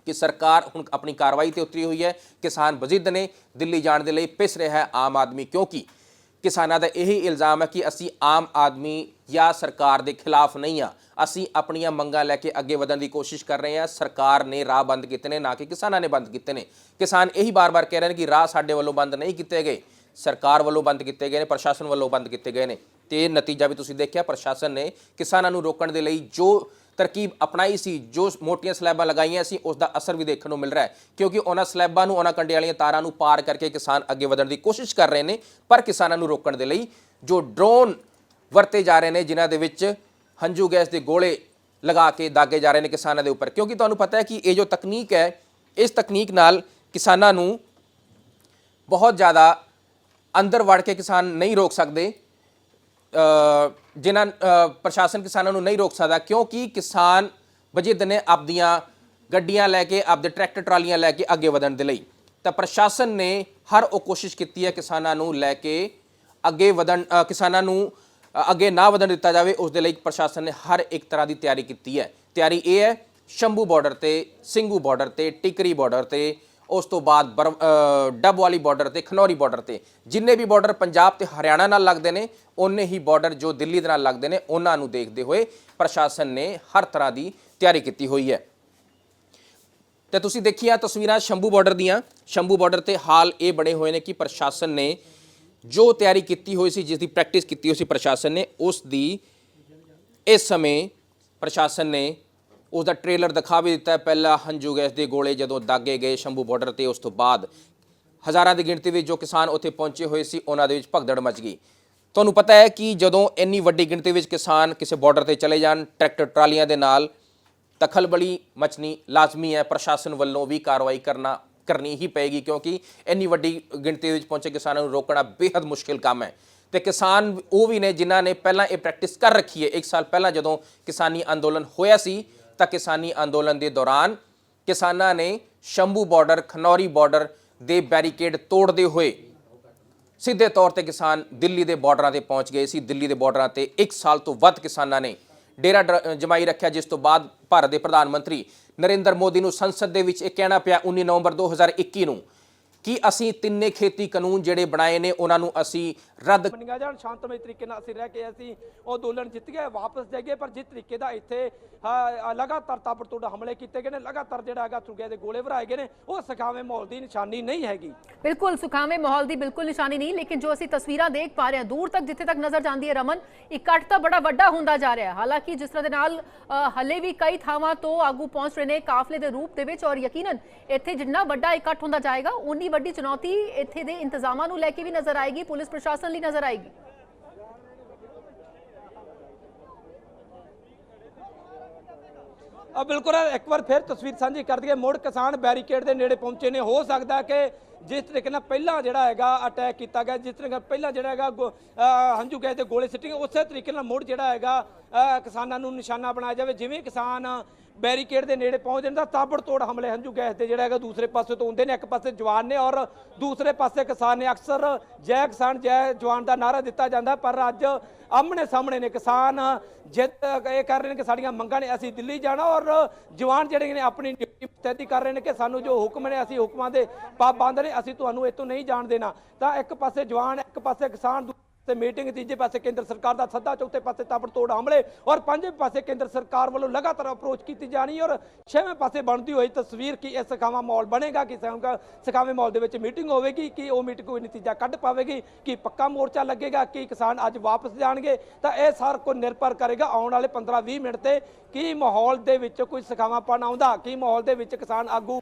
ਕਿ ਸਰਕਾਰ ਹੁਣ ਆਪਣੀ ਕਾਰਵਾਈ ਤੇ ਉਤਰੀ ਹੋਈ ਹੈ। ਕਿਸਾਨ ਬਜ਼ਿੱਦ ਨੇ ਦਿੱਲੀ ਜਾਣ ਦੇ ਲਈ ਪਿਸ ਰਿਹਾ ਹੈ ਆਮ ਆਦਮੀ, ਕਿਉਂਕਿ ਕਿਸਾਨਾਂ ਦਾ ਇਹੀ ਇਲਜ਼ਾਮ ਹੈ ਕਿ ਅਸੀਂ ਆਮ ਆਦਮੀ ਜਾਂ ਸਰਕਾਰ ਦੇ ਖਿਲਾਫ ਨਹੀਂ ਆ ਅਸੀਂ ਆਪਣੀਆਂ ਮੰਗਾਂ ਲੈ ਕੇ ਅੱਗੇ ਵਧਣ ਦੀ ਕੋਸ਼ਿਸ਼ ਕਰ ਰਹੇ ਹਾਂ। ਸਰਕਾਰ ਨੇ ਰਾਹ ਬੰਦ ਕੀਤੇ ਨੇ, ਨਾ ਕਿ ਕਿਸਾਨਾਂ ਨੇ ਬੰਦ ਕੀਤੇ ਨੇ। ਕਿਸਾਨ ਇਹੀ ਬਾਰ-ਬਾਰ ਕਹਿ ਰਹੇ ਨੇ ਕਿ ਰਾਹ ਸਾਡੇ ਵੱਲੋਂ ਬੰਦ ਨਹੀਂ ਕੀਤੇ ਗਏ। ਸਰਕਾਰ ਵੱਲੋਂ ਬੰਦ ਕੀਤੇ ਗਏ ਨੇ, ਪ੍ਰਸ਼ਾਸਨ ਵੱਲੋਂ ਬੰਦ ਕੀਤੇ ਗਏ ਨੇ। ਤੇ ਨਤੀਜਾ ਵੀ ਤੁਸੀਂ ਦੇਖਿਆ, ਪ੍ਰਸ਼ਾਸਨ ਨੇ ਕਿਸਾਨਾਂ ਨੂੰ ਰੋਕਣ ਦੇ ਲਈ ਜੋ ਤਰਕੀਬ ਅਪਣਾਈ ਸੀ, ਜੋ ਮੋਟੀਆਂ ਸਲੈਬਾਂ ਲਗਾਈਆਂ ਸੀ, ਉਸ ਦਾ ਅਸਰ ਵੀ ਦੇਖਣ ਨੂੰ ਮਿਲ ਰਿਹਾ ਹੈ। ਕਿਉਂਕਿ ਉਹਨਾਂ ਸਲੈਬਾਂ ਨੂੰ, ਉਹਨਾਂ ਕੰਡੇ ਵਾਲੀਆਂ ਤਾਰਾਂ ਨੂੰ ਪਾਰ ਕਰਕੇ ਕਿਸਾਨ ਅੱਗੇ ਵਧਣ ਦੀ ਕੋਸ਼ਿਸ਼ ਕਰ ਰਹੇ ਨੇ, ਪਰ ਕਿਸਾਨਾਂ ਨੂੰ ਰੋਕਣ ਦੇ ਲਈ ਜੋ ਡਰੋਨ ਵਰਤੇ ਜਾ ਰਹੇ ਨੇ, ਜਿਨ੍ਹਾਂ ਦੇ ਵਿੱਚ ਹੰਝੂ ਗੈਸ ਦੇ ਗੋਲੇ ਲਗਾ ਕੇ ਦਾਗੇ ਜਾ ਰਹੇ ਨੇ ਕਿਸਾਨਾਂ ਦੇ ਉੱਪਰ। ਕਿਉਂਕਿ ਤੁਹਾਨੂੰ ਪਤਾ ਹੈ ਕਿ ਇਹ ਜੋ ਤਕਨੀਕ ਹੈ ਇਸ ਤਕਨੀਕ ਨਾਲ ਕਿਸਾਨਾਂ ਨੂੰ ਬਹੁਤ ਜ਼ਿਆਦਾ ਅੰਦਰ ਵੜ ਕੇ ਕਿਸਾਨ ਨਹੀਂ ਰੋਕ ਸਕਦੇ। ਅ, ਜਿਨ੍ਹਾਂ ਪ੍ਰਸ਼ਾਸਨ ਕਿਸਾਨਾਂ ਨੂੰ ਨਹੀਂ ਰੋਕ ਸਕਦਾ ਕਿਉਂਕਿ ਕਿਸਾਨ ਵਜਿਦ ਨੇ ਆਪਦੀਆਂ ਗੱਡੀਆਂ ਲੈ ਕੇ ਆਪਦੇ ਟਰੈਕਟਰ ਟਰਾਲੀਆਂ ਲੈ ਕੇ ਅੱਗੇ ਵਧਣ ਦੇ ਲਈ। ਤਾਂ ਪ੍ਰਸ਼ਾਸਨ ਨੇ ਹਰ ਉਹ ਕੋਸ਼ਿਸ਼ ਕੀਤੀ ਹੈ ਕਿਸਾਨਾਂ ਨੂੰ ਲੈ ਕੇ ਅੱਗੇ ਵਧਣ ਕਿਸਾਨਾਂ ਨੂੰ ਅੱਗੇ ਨਾ ਵਧਣ ਦਿੱਤਾ ਜਾਵੇ, ਉਸ ਦੇ ਲਈ ਪ੍ਰਸ਼ਾਸਨ ਨੇ ਹਰ ਇੱਕ ਤਰ੍ਹਾਂ ਦੀ ਤਿਆਰੀ ਕੀਤੀ ਹੈ। ਤਿਆਰੀ ਇਹ ਹੈ, ਸ਼ੰਭੂ ਬਾਰਡਰ ਤੇ, ਸਿੰਘੂ ਬਾਰਡਰ ਤੇ, ਟਿਕਰੀ ਬਾਰਡਰ ਤੇ, ਉਸ ਤੋਂ ਬਾਅਦ ਬਰ- ਡੱਬ ਵਾਲੀ ਬਾਰਡਰ ਤੇ, ਖਨੌਰੀ ਬਾਰਡਰ ਤੇ। ਜਿੰਨੇ ਵੀ ਬਾਰਡਰ ਪੰਜਾਬ ਤੇ ਹਰਿਆਣਾ ਨਾਲ ਲੱਗਦੇ ਨੇ ਉਹਨੇ ਹੀ ਬਾਰਡਰ ਜੋ ਦਿੱਲੀ ਦੇ ਨਾਲ ਲੱਗਦੇ ਨੇ, ਉਹਨਾਂ ਨੂੰ ਦੇਖਦੇ ਹੋਏ ਪ੍ਰਸ਼ਾਸਨ ਨੇ ਹਰ ਤਰ੍ਹਾਂ ਦੀ ਤਿਆਰੀ ਕੀਤੀ ਹੋਈ ਹੈ। ਤੇ ਤੁਸੀਂ ਦੇਖੀਆਂ ਤਸਵੀਰਾਂ ਸ਼ੰਭੂ ਬਾਰਡਰ ਦੀਆਂ। ਸ਼ੰਭੂ ਬਾਰਡਰ ਤੇ ਹਾਲ ਇਹ ਬਣੇ ਹੋਏ ਨੇ ਕਿ ਪ੍ਰਸ਼ਾਸਨ ਨੇ ਜੋ ਤਿਆਰੀ ਕੀਤੀ ਹੋਈ ਸੀ, ਜਿਸ ਦੀ ਪ੍ਰੈਕਟਿਸ ਕੀਤੀ ਹੋਈ ਸੀ ਪ੍ਰਸ਼ਾਸਨ ਨੇ, ਉਸ ਦੀ ਇਸ ਸਮੇਂ ਪ੍ਰਸ਼ਾਸਨ ਨੇ ਉਸ ਦਾ ਟ੍ਰੇਲਰ ਦਿਖਾ ਵੀ ਦਿੱਤਾ ਹੈ। ਪਹਿਲਾ ਹੰਝੂ ਗੈਸ ਦੇ ਗੋਲੇ ਜਦੋਂ ਦਾਗੇ ਗਏ ਸ਼ੰਭੂ ਬਾਰਡਰ ਤੇ, ਉਸ ਤੋਂ ਬਾਅਦ ਹਜ਼ਾਰਾਂ ਦੀ ਗਿਣਤੀ ਵਿੱਚ ਜੋ ਕਿਸਾਨ ਉੱਥੇ ਪਹੁੰਚੇ ਹੋਏ ਸੀ, ਉਹਨਾਂ ਦੇ ਵਿੱਚ ਭਗਦੜ ਮਚ ਗਈ। ਤੁਹਾਨੂੰ ਪਤਾ ਹੈ ਕਿ ਜਦੋਂ ਇੰਨੀ ਵੱਡੀ ਗਿਣਤੀ ਵਿੱਚ ਕਿਸਾਨ ਕਿਸੇ ਬਾਰਡਰ ਤੇ ਚਲੇ ਜਾਣ ਟਰੈਕਟਰ ਟਰਾਲੀਆਂ ਦੇ ਨਾਲ ਤਖਲਬਲੀ ਮਚਣੀ ਲਾਜ਼ਮੀ ਹੈ। ਪ੍ਰਸ਼ਾਸਨ ਵੱਲੋਂ ਵੀ ਕਾਰਵਾਈ ਕਰਨਾ ਕਰਨੀ ਹੀ ਪਏਗੀ ਕਿਉਂਕਿ ਇੰਨੀ ਵੱਡੀ ਗਿਣਤੀ ਵਿੱਚ ਪਹੁੰਚੇ ਕਿਸਾਨਾਂ ਨੂੰ ਰੋਕਣਾ ਬੇहद ਮੁਸ਼ਕਿਲ ਕੰਮ ਹੈ। ਤੇ ਕਿਸਾਨ ਉਹ ਵੀ ਨੇ ਜਿਨ੍ਹਾਂ ਨੇ ਪਹਿਲਾਂ ਇਹ ਪ੍ਰੈਕਟਿਸ ਕਰ ਰੱਖੀ ਹੈ। ਇੱਕ ਸਾਲ ਪਹਿਲਾਂ ਜਦੋਂ ਕਿਸਾਨੀ ਅੰਦੋਲਨ ਹੋਇਆ ਸੀ, ਤਾਂ ਕਿਸਾਨੀ ਅੰਦੋਲਨ ਦੇ ਦੌਰਾਨ ਕਿਸਾਨਾਂ ਨੇ ਸ਼ੰਭੂ ਬਾਰਡਰ ਖਨੌਰੀ ਬਾਰਡਰ ਦੇ ਬੈਰੀਕੇਡ ਤੋੜਦੇ ਹੋਏ ਸਿੱਧੇ ਤੌਰ ਤੇ ਕਿਸਾਨ ਦਿੱਲੀ ਦੇ ਬਾਰਡਰਾਂ ਤੇ ਪਹੁੰਚ ਗਏ ਸੀ। ਦਿੱਲੀ ਦੇ ਬਾਰਡਰਾਂ ਤੇ 1 ਸਾਲ ਤੋਂ ਵੱਧ ਕਿਸਾਨਾਂ ਨੇ ਡੇਰਾ ਡਰ- ਜਮਾਈ ਰੱਖਿਆ, ਜਿਸ ਤੋਂ ਬਾਅਦ ਭਾਰਤ ਦੇ ਪ੍ਰਧਾਨ ਮੰਤਰੀ ਨਰਿੰਦਰ ਮੋਦੀ ਨੂੰ ਸੰਸਦ ਦੇ ਵਿੱਚ ਇਹ ਕਹਿਣਾ ਪਿਆ 19 ਨਵੰਬਰ 2021 ਨੂੰ। ਕਿ ਅਸੀਂ ਤਿੰਨੇ ਖੇਤੀ ਕਾਨੂੰਨ ਜਿਹੜੇ ਬਣਾਏ ਨੇ ਉਹਨਾਂ ਨੂੰ ਅਸੀਂ ਰੱਦ ਮੰਨੀਆਂ ਜਾਣ ਸ਼ਾਂਤਮਈ ਤਰੀਕੇ ਨਾਲ ਅਸੀਂ ਰਹਿ ਕੇ ਅਸੀਂ ਉਹ ਅੰਦੋਲਨ ਜਿੱਤ ਗਏ ਵਾਪਸ ਜਾਈਏ ਪਰ ਜਿਸ ਤਰੀਕੇ ਦਾ ਇੱਥੇ ਲਗਾਤਾਰ ਤਾਬੜਤੋੜ ਹਮਲੇ ਕੀਤੇ ਗਏ ਨੇ ਲਗਾਤਾਰ ਜਿਹੜਾ ਹੈਗਾ ਸੁਰਗੇ ਦੇ ਗੋਲੇ ਭਰਾਏ ਗਏ ਨੇ ਉਹ ਸਖਾਵੇਂ ਮਾਹੌਲ ਦੀ ਨਿਸ਼ਾਨੀ ਨਹੀਂ ਹੈਗੀ। ਬਿਲਕੁਲ ਸੁਖਾਵੇਂ ਮਾਹੌਲ ਦੀ ਬਿਲਕੁਲ ਨਿਸ਼ਾਨੀ ਨਹੀਂ ਲੇਕਿਨ ਜੋ ਅਸੀਂ ਤਸਵੀਰਾਂ ਦੇਖ ਪਾ ਰਹੇ ਹਾਂ ਦੂਰ ਤੱਕ ਜਿੱਥੇ ਤੱਕ ਨਜ਼ਰ ਜਾਂਦੀ ਹੈ ਰਮਨ ਇਕੱਠ ਤਾਂ ਬੜਾ ਵੱਡਾ ਹੁੰਦਾ ਜਾ ਰਿਹਾ ਹੈ। ਹਾਲਾਂਕਿ ਜਿਸ ਤਰ੍ਹਾਂ ਦੇ ਨਾਲ ਹਲੇ ਵੀ ਕਈ ਥਾਵਾਂ ਤੋਂ ਆਗੂ ਪਹੁੰਚ ਰਹੇ ਨੇ ਕਾਫਲੇ ਦੇ ਰੂਪ ਦੇ ਵਿੱਚ ਔਰ ਯਕੀਨਨ ਇੱਥੇ ਜਿੰਨਾ ਵੱਡਾ ਇਕੱਠ ਹੁੰਦਾ ਜਾਏਗਾ ਉਨੀ ਵੱਡੀ ਚੁਣੌਤੀ ਇੱਥੇ ਦੇ ਇੰਤਜ਼ਾਮਾਂ ਨੂੰ ਲੈ ਕੇ ਵੀ ਨਜ਼ਰ ਆਏਗੀ, ਪੁਲਿਸ ਪ੍ਰਸ਼ਾਸਨ ਲਈ ਨਜ਼ਰ ਆਏਗੀ। ਆ ਬਿਲਕੁਲ ਇੱਕ ਵਾਰ ਫਿਰ ਤਸਵੀਰ ਸਾਂਝੀ ਕਰ ਦਈਏ। ਮੁੜ ਕਿਸਾਨ ਬੈਰੀਕੇਡ ਦੇ ਨੇੜੇ ਪਹੁੰਚੇ ਨੇ। ਹੋ ਸਕਦਾ ਕਿ ਜਿਸ ਤਰੀਕੇ ਨਾਲ ਪਹਿਲਾਂ ਜਿਹੜਾ ਹੈਗਾ ਅਟੈਕ ਕੀਤਾ ਗਿਆ, ਜਿਸ ਤਰੀਕੇ ਨਾਲ ਪਹਿਲਾਂ ਜਿਹੜਾ ਹੈਗਾ ਹੰਝੂ ਗਏ ਤੇ ਗੋਲੇ ਸਿੱਟੇ ਉਸੇ ਤਰੀਕੇ ਨਾਲ ਮੁੜ ਜਿਹੜਾ ਹੈਗਾ ਅਹ ਕਿਸਾਨਾਂ ਨੂੰ ਨਿਸ਼ਾਨਾ ਬਣਾਇਆ ਜਾਵੇ। ਜਿਵੇਂ ਕਿਸਾਨ ਬੈਰੀਕੇਡ ਦੇ ਨੇੜੇ ਪਹੁੰਚ ਜਾਂਦਾ ਤਾਂ ਤਾਬੜਤੋੜ ਹਮਲੇ ਹੰਝੂ ਗੈਸ ਦੇ ਜਿਹੜਾ ਹੈਗਾ ਦੂਸਰੇ ਪਾਸੇ ਤੋਂ ਹੁੰਦੇ ਨੇ, ਇੱਕ ਪਾਸੇ ਜਵਾਨ ਨੇ ਔਰ ਦੂਸਰੇ ਪਾਸੇ ਕਿਸਾਨ ਨੇ। ਅਕਸਰ ਜੈ ਕਿਸਾਨ, ਜੈ ਜਵਾਨ ਦਾ ਨਾਰਾ ਦਿੱਤਾ ਜਾਂਦਾ, ਪਰ ਅੱਜ ਆਮਣੇ ਸਾਹਮਣੇ ਨੇ ਕਿਸਾਨ ਜਿੱਤ, ਇਹ ਕਰ ਰਹੇ ਨੇ ਕਿ ਸਾਡੀਆਂ ਮੰਗਾਂ ਨੇ, ਅਸੀਂ ਦਿੱਲੀ ਜਾਣਾ ਔਰ ਜਵਾਨ ਜਿਹੜੇ ਨੇ ਆਪਣੀ ਡਿਊਟੀ ਮੁਸਤੈਦੀ ਕਰ ਰਹੇ ਨੇ ਕਿ ਸਾਨੂੰ ਜੋ ਹੁਕਮ ਨੇ, ਅਸੀਂ ਹੁਕਮਾਂ ਦੇ ਪਾਬੰਦ ਨੇ, ਅਸੀਂ ਤੁਹਾਨੂੰ ਇੱਥੋਂ ਨਹੀਂ ਜਾਣ ਦੇਣਾ। ਤਾਂ ਇੱਕ ਪਾਸੇ ਜਵਾਨ, ਇੱਕ ਪਾਸੇ ਕਿਸਾਨ ਤੇ ਮੀਟਿੰਗ ਤੀਜੇ ਪਾਸੇ ਕੇਂਦਰ ਸਰਕਾਰ ਦਾ ਸੱਦਾ, ਚੌਥੇ ਪਾਸੇ ਤਾਬੜਤੋੜ ਹਮਲੇ ਔਰ ਪੰਜਵੇਂ ਪਾਸੇ ਕੇਂਦਰ ਸਰਕਾਰ ਵੱਲੋਂ ਲਗਾਤਾਰ ਅਪਰੋਚ ਕੀਤੀ ਜਾਣੀ ਔਰ ਛੇਵੇਂ ਪਾਸੇ ਬਣਦੀ ਹੋਈ ਤਸਵੀਰ ਕਿ ਇਹ ਸਖਾਵਾ ਮਾਹੌਲ ਬਣੇਗਾ, ਕਿ ਸਖਾਵਾ- ਸਖਾਵੇਂ ਦੇ ਵਿੱਚ ਮੀਟਿੰਗ ਹੋਵੇਗੀ, ਕਿ ਉਹ ਮੀਟਿੰਗ ਕੋਈ ਨਤੀਜਾ ਕੱਢ ਪਾਵੇਗੀ, ਕਿ ਪੱਕਾ ਮੋਰਚਾ ਲੱਗੇਗਾ, ਕਿ ਕਿਸਾਨ ਅੱਜ ਵਾਪਸ ਜਾਣਗੇ, ਤਾਂ ਇਹ ਸਾਰ ਕੋ ਨਿਰਭਰ ਕਰੇਗਾ ਆਉਣ ਵਾਲੇ 15-20 ਮਿੰਟ ਤੇ ਕੀ ਮਾਹੌਲ ਦੇ ਵਿੱਚ ਕੋਈ ਸਖਾਵਾਪਣ ਆਉਂਦਾ? ਕੀ ਮਾਹੌਲ ਦੇ ਵਿੱਚ ਕਿਸਾਨ ਆਗੂ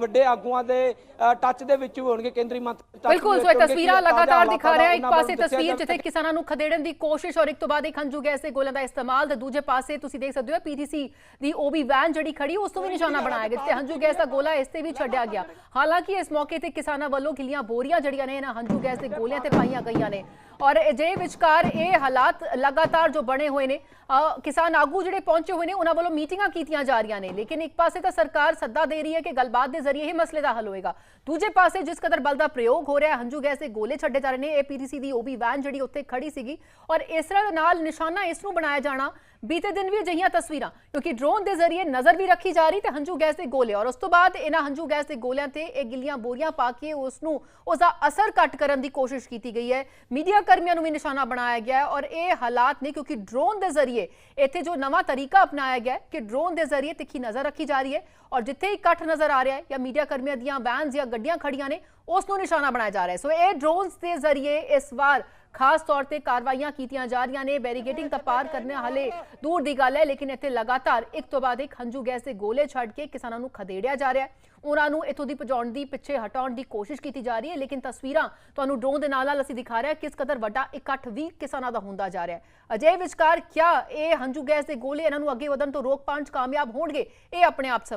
ਵੱਡੇ ਆਗੂਆਂ ਦੇ ਟੱਚ ਦੇ ਵਿੱਚ ਵੀ ਹੋਣਗੇ ਕੇਂਦਰੀ ਮੰਤਰੀ ਬਿਲਕੁਲ ਸੋ ਤਸਵੀਰਾਂ ਲਗਾਤਾਰ ਦਿਖਾ ਰਿਹਾ ਇੱਕ ਪਾਸੇ ਤਸਵੀਰ ਜਿੱਥੇ ਕਿਸਾਨਾਂ ਨੂੰ ਖਦੇੜਨ ਦੀ ਕੋਸ਼ਿਸ਼ ਔਰ ਇੱਕ ਤੋਂ ਬਾਅਦ ਇੱਕ ਹੰਝੂ ਗੈਸ ਦੇ ਗੋਲਿਆਂ ਦਾ ਇਸਤੇਮਾਲ ਤੇ ਦੂਜੇ ਪਾਸੇ ਤੁਸੀਂ ਦੇਖ ਸਕਦੇ ਹੋ ਪੀਟੀਸੀ ਦੀ ਓਬੀ ਵੈਨ ਜਿਹੜੀ ਖੜੀ ਉਸ ਤੋਂ ਵੀ ਨਿਸ਼ਾਨਾ ਬਣਾਇਆ ਗਿਆ ਜਿੱਥੇ ਹੰਝੂ ਗੈਸ ਦਾ ਗੋਲਾ ਇਸ ਤੇ ਵੀ ਛੱਡਿਆ ਗਿਆ। ਹਾਲਾਂਕਿ ਇਸ ਮੌਕੇ ਤੇ ਕਿਸਾਨਾਂ ਵੱਲੋਂ ਗਿੱਲੀਆਂ ਬੋਰੀਆਂ ਜੜੀਆਂ ਨੇ ਇਹਨਾਂ ਹੰਝੂ ਗੈਸ ਦੇ ਗੋਲਿਆਂ ਤੇ ਪਾਈਆਂ ਗਈਆਂ ਨੇ। ਔਰ ਅਜੇ ਵਿਚਕਾਰ ਇਹ ਹਾਲਾਤ ਲਗਾਤਾਰ ਜੋ ਬਣੇ ਹੋਏ ਨੇ ਕਿਸਾਨ ਆਗੂ ਜਿਹੜੇ ਪਹੁੰਚੇ ਹੋਏ ਨੇ, ਉਹਨਾਂ ਵੱਲੋਂ ਮੀਟਿੰਗਾਂ ਕੀਤੀਆਂ ਜਾ ਰਹੀਆਂ ਨੇ। ਲੇਕਿਨ ਇੱਕ ਪਾਸੇ ਤਾਂ ਸਰਕਾਰ ਸੱਦਾ ਦੇ ਰਹੀ ਹੈ ਕਿ ਗੱਲਬਾਤ ਦੇ ਜ਼ਰੀਏ ਹੀ ਮਸਲੇ ਦਾ ਹੱਲ ਹੋਏਗਾ। ਦੂਜੇ ਪਾਸੇ ਜਿਸ ਕਦਰ ਬਲ ਦਾ ਪ੍ਰਯੋਗ ਹੋ ਰਿਹਾ, ਹੰਝੂ ਗੈਸ ਦੇ ਗੋਲੇ ਛੱਡੇ ਜਾ ਰਹੇ ਨੇ ਏਪੀਡੀਸੀ ਦੀ ਓਬੀ ਵੈਨ ਜਿਹੜੀ ਉੱਥੇ ਖੜੀ ਸੀਗੀ। ਔਰ ਇਸ ਤਰ੍ਹਾਂ ਨਾਲ ਨਿਸ਼ਾਨਾ ਇਸ ਨੂੰ ਬਣਾਇਆ ਜਾਣਾ ਬੀਤੇ ਦਿਨ ਵੀ ਅਜਿਹੀਆਂ ਤਸਵੀਰਾਂ, ਕਿਉਂਕਿ ਡਰੋਨ ਦੇ ਜ਼ਰੀਏ ਨਜ਼ਰ ਵੀ ਰੱਖੀ ਜਾ ਰਹੀ ਤੇ ਹੰਝੂ ਗੈਸ ਦੇ ਗੋਲੇ, ਔਰ ਉਸ ਤੋਂ ਬਾਅਦ ਇਹਨਾਂ ਹੰਝੂ ਗੈਸ ਦੇ ਗੋਲਿਆਂ ਤੇ ਇਹ ਗਿੱਲੀਆਂ ਬੋਰੀਆਂ ਪਾ ਕੇ ਉਸ ਨੂੰ ਉਸ ਦਾ ਅਸਰ ਘੱਟ ਕਰਨ ਦੀ ਕੋਸ਼ਿਸ਼ ਕੀਤੀ ਗਈ ਹੈ। ਮੀਡੀਆ ਕਰਮੀਆਂ ਨੂੰ ਵੀ ਨਿਸ਼ਾਨਾ ਬਣਾਇਆ ਗਿਆ ਹੈ, ਔਰ ਇਹ ਹਾਲਾਤ ਨੇ ਕਿਉਂਕਿ ਡਰੋਨ ਦੇ ਜ਼ਰੀਏ ਇੱਥੇ ਜੋ ਨਵਾਂ ਤਰੀਕਾ ਅਪਣਾਇਆ ਗਿਆ ਕਿ ਡਰੋਨ ਦੇ ਜ਼ਰੀਏ ਤਿੱਖੀ ਨਜ਼ਰ ਰੱਖੀ ਜਾ ਰਹੀ ਹੈ, ਔਰ ਜਿੱਥੇ ਇਕੱਠ ਨਜ਼ਰ ਆ ਰਿਹਾ ਹੈ ਜਾਂ ਮੀਡੀਆ ਕਰਮੀਆਂ ਦੀਆਂ ਵੈਨਸ ਜਾਂ ਗੱਡੀਆਂ ਖੜੀਆਂ ਨੇ ਉਸ ਨੂੰ ਨਿਸ਼ਾਨਾ ਬਣਾਇਆ ਜਾ ਰਿਹਾ ਹੈ। ਸੋ ਇਹ ਡਰੋਨਸ ਦੇ ਜ਼ਰੀਏ ਇਸ ਵਾਰ ਖਾਸ ਤੌਰ ਤੇ ਕਾਰਵਾਈਆਂ ਕੀਤੀਆਂ ਜਾ ਰਹੀਆਂ ਨੇ। ਬੈਰੀਗੇਟਿੰਗ ਤਾਂ ਪਾਰ ਕਰਨਾ ਹਾਲੇ ਦੂਰ ਦੀ ਗੱਲ ਹੈ, ਲੇਕਿਨ ਇੱਥੇ ਲਗਾਤਾਰ ਇੱਕ ਤੋਂ ਬਾਅਦ ਇੱਕ ਹੰਝੂ ਗੈਸ ਦੇ ਗੋਲੇ ਛੱਡ ਕੇ ਕਿਸਾਨਾਂ ਨੂੰ ਖਦੇੜਿਆ ਜਾ ਰਿਹਾ ਹੈ। ਉਹਨਾਂ ਨੂੰ ਇੱਥੋਂ ਦੀ ਭਜਾਉਣ ਦੀ, ਪਿੱਛੇ ਹਟਾਉਣ ਦੀ ਕੋਸ਼ਿਸ਼ ਕੀਤੀ ਜਾ ਰਹੀ ਹੈ, ਲੇਕਿਨ ਤਸਵੀਰਾਂ ਤੁਹਾਨੂੰ ਡਰੋਨ ਦੇ ਨਾਲ ਨਾਲ ਅਸੀਂ ਦਿਖਾ ਰਹੇ ਹਾਂ ਕਿਸ ਕਦਰ ਵੱਡਾ ਇਕੱਠ ਵੀ ਕਿਸਾਨਾਂ ਦਾ ਹੁੰਦਾ ਜਾ ਰਿਹਾ ਹੈ। ਅਜੇ ਵਿਚਕਾਰ ਕਿਆ ਇਹ ਹੰਝੂ ਗੈਸ ਦੇ ਗੋਲੇ ਇਹਨਾਂ ਨੂੰ ਅੱਗੇ ਵਧਣ ਤੋਂ ਰੋਕ ਪਾਉਣ 'ਚ ਕਾਮਯਾਬ ਹੋਣਗੇ, ਇਹ ਆਪਣੇ ਆਪ ਸਵਾਲ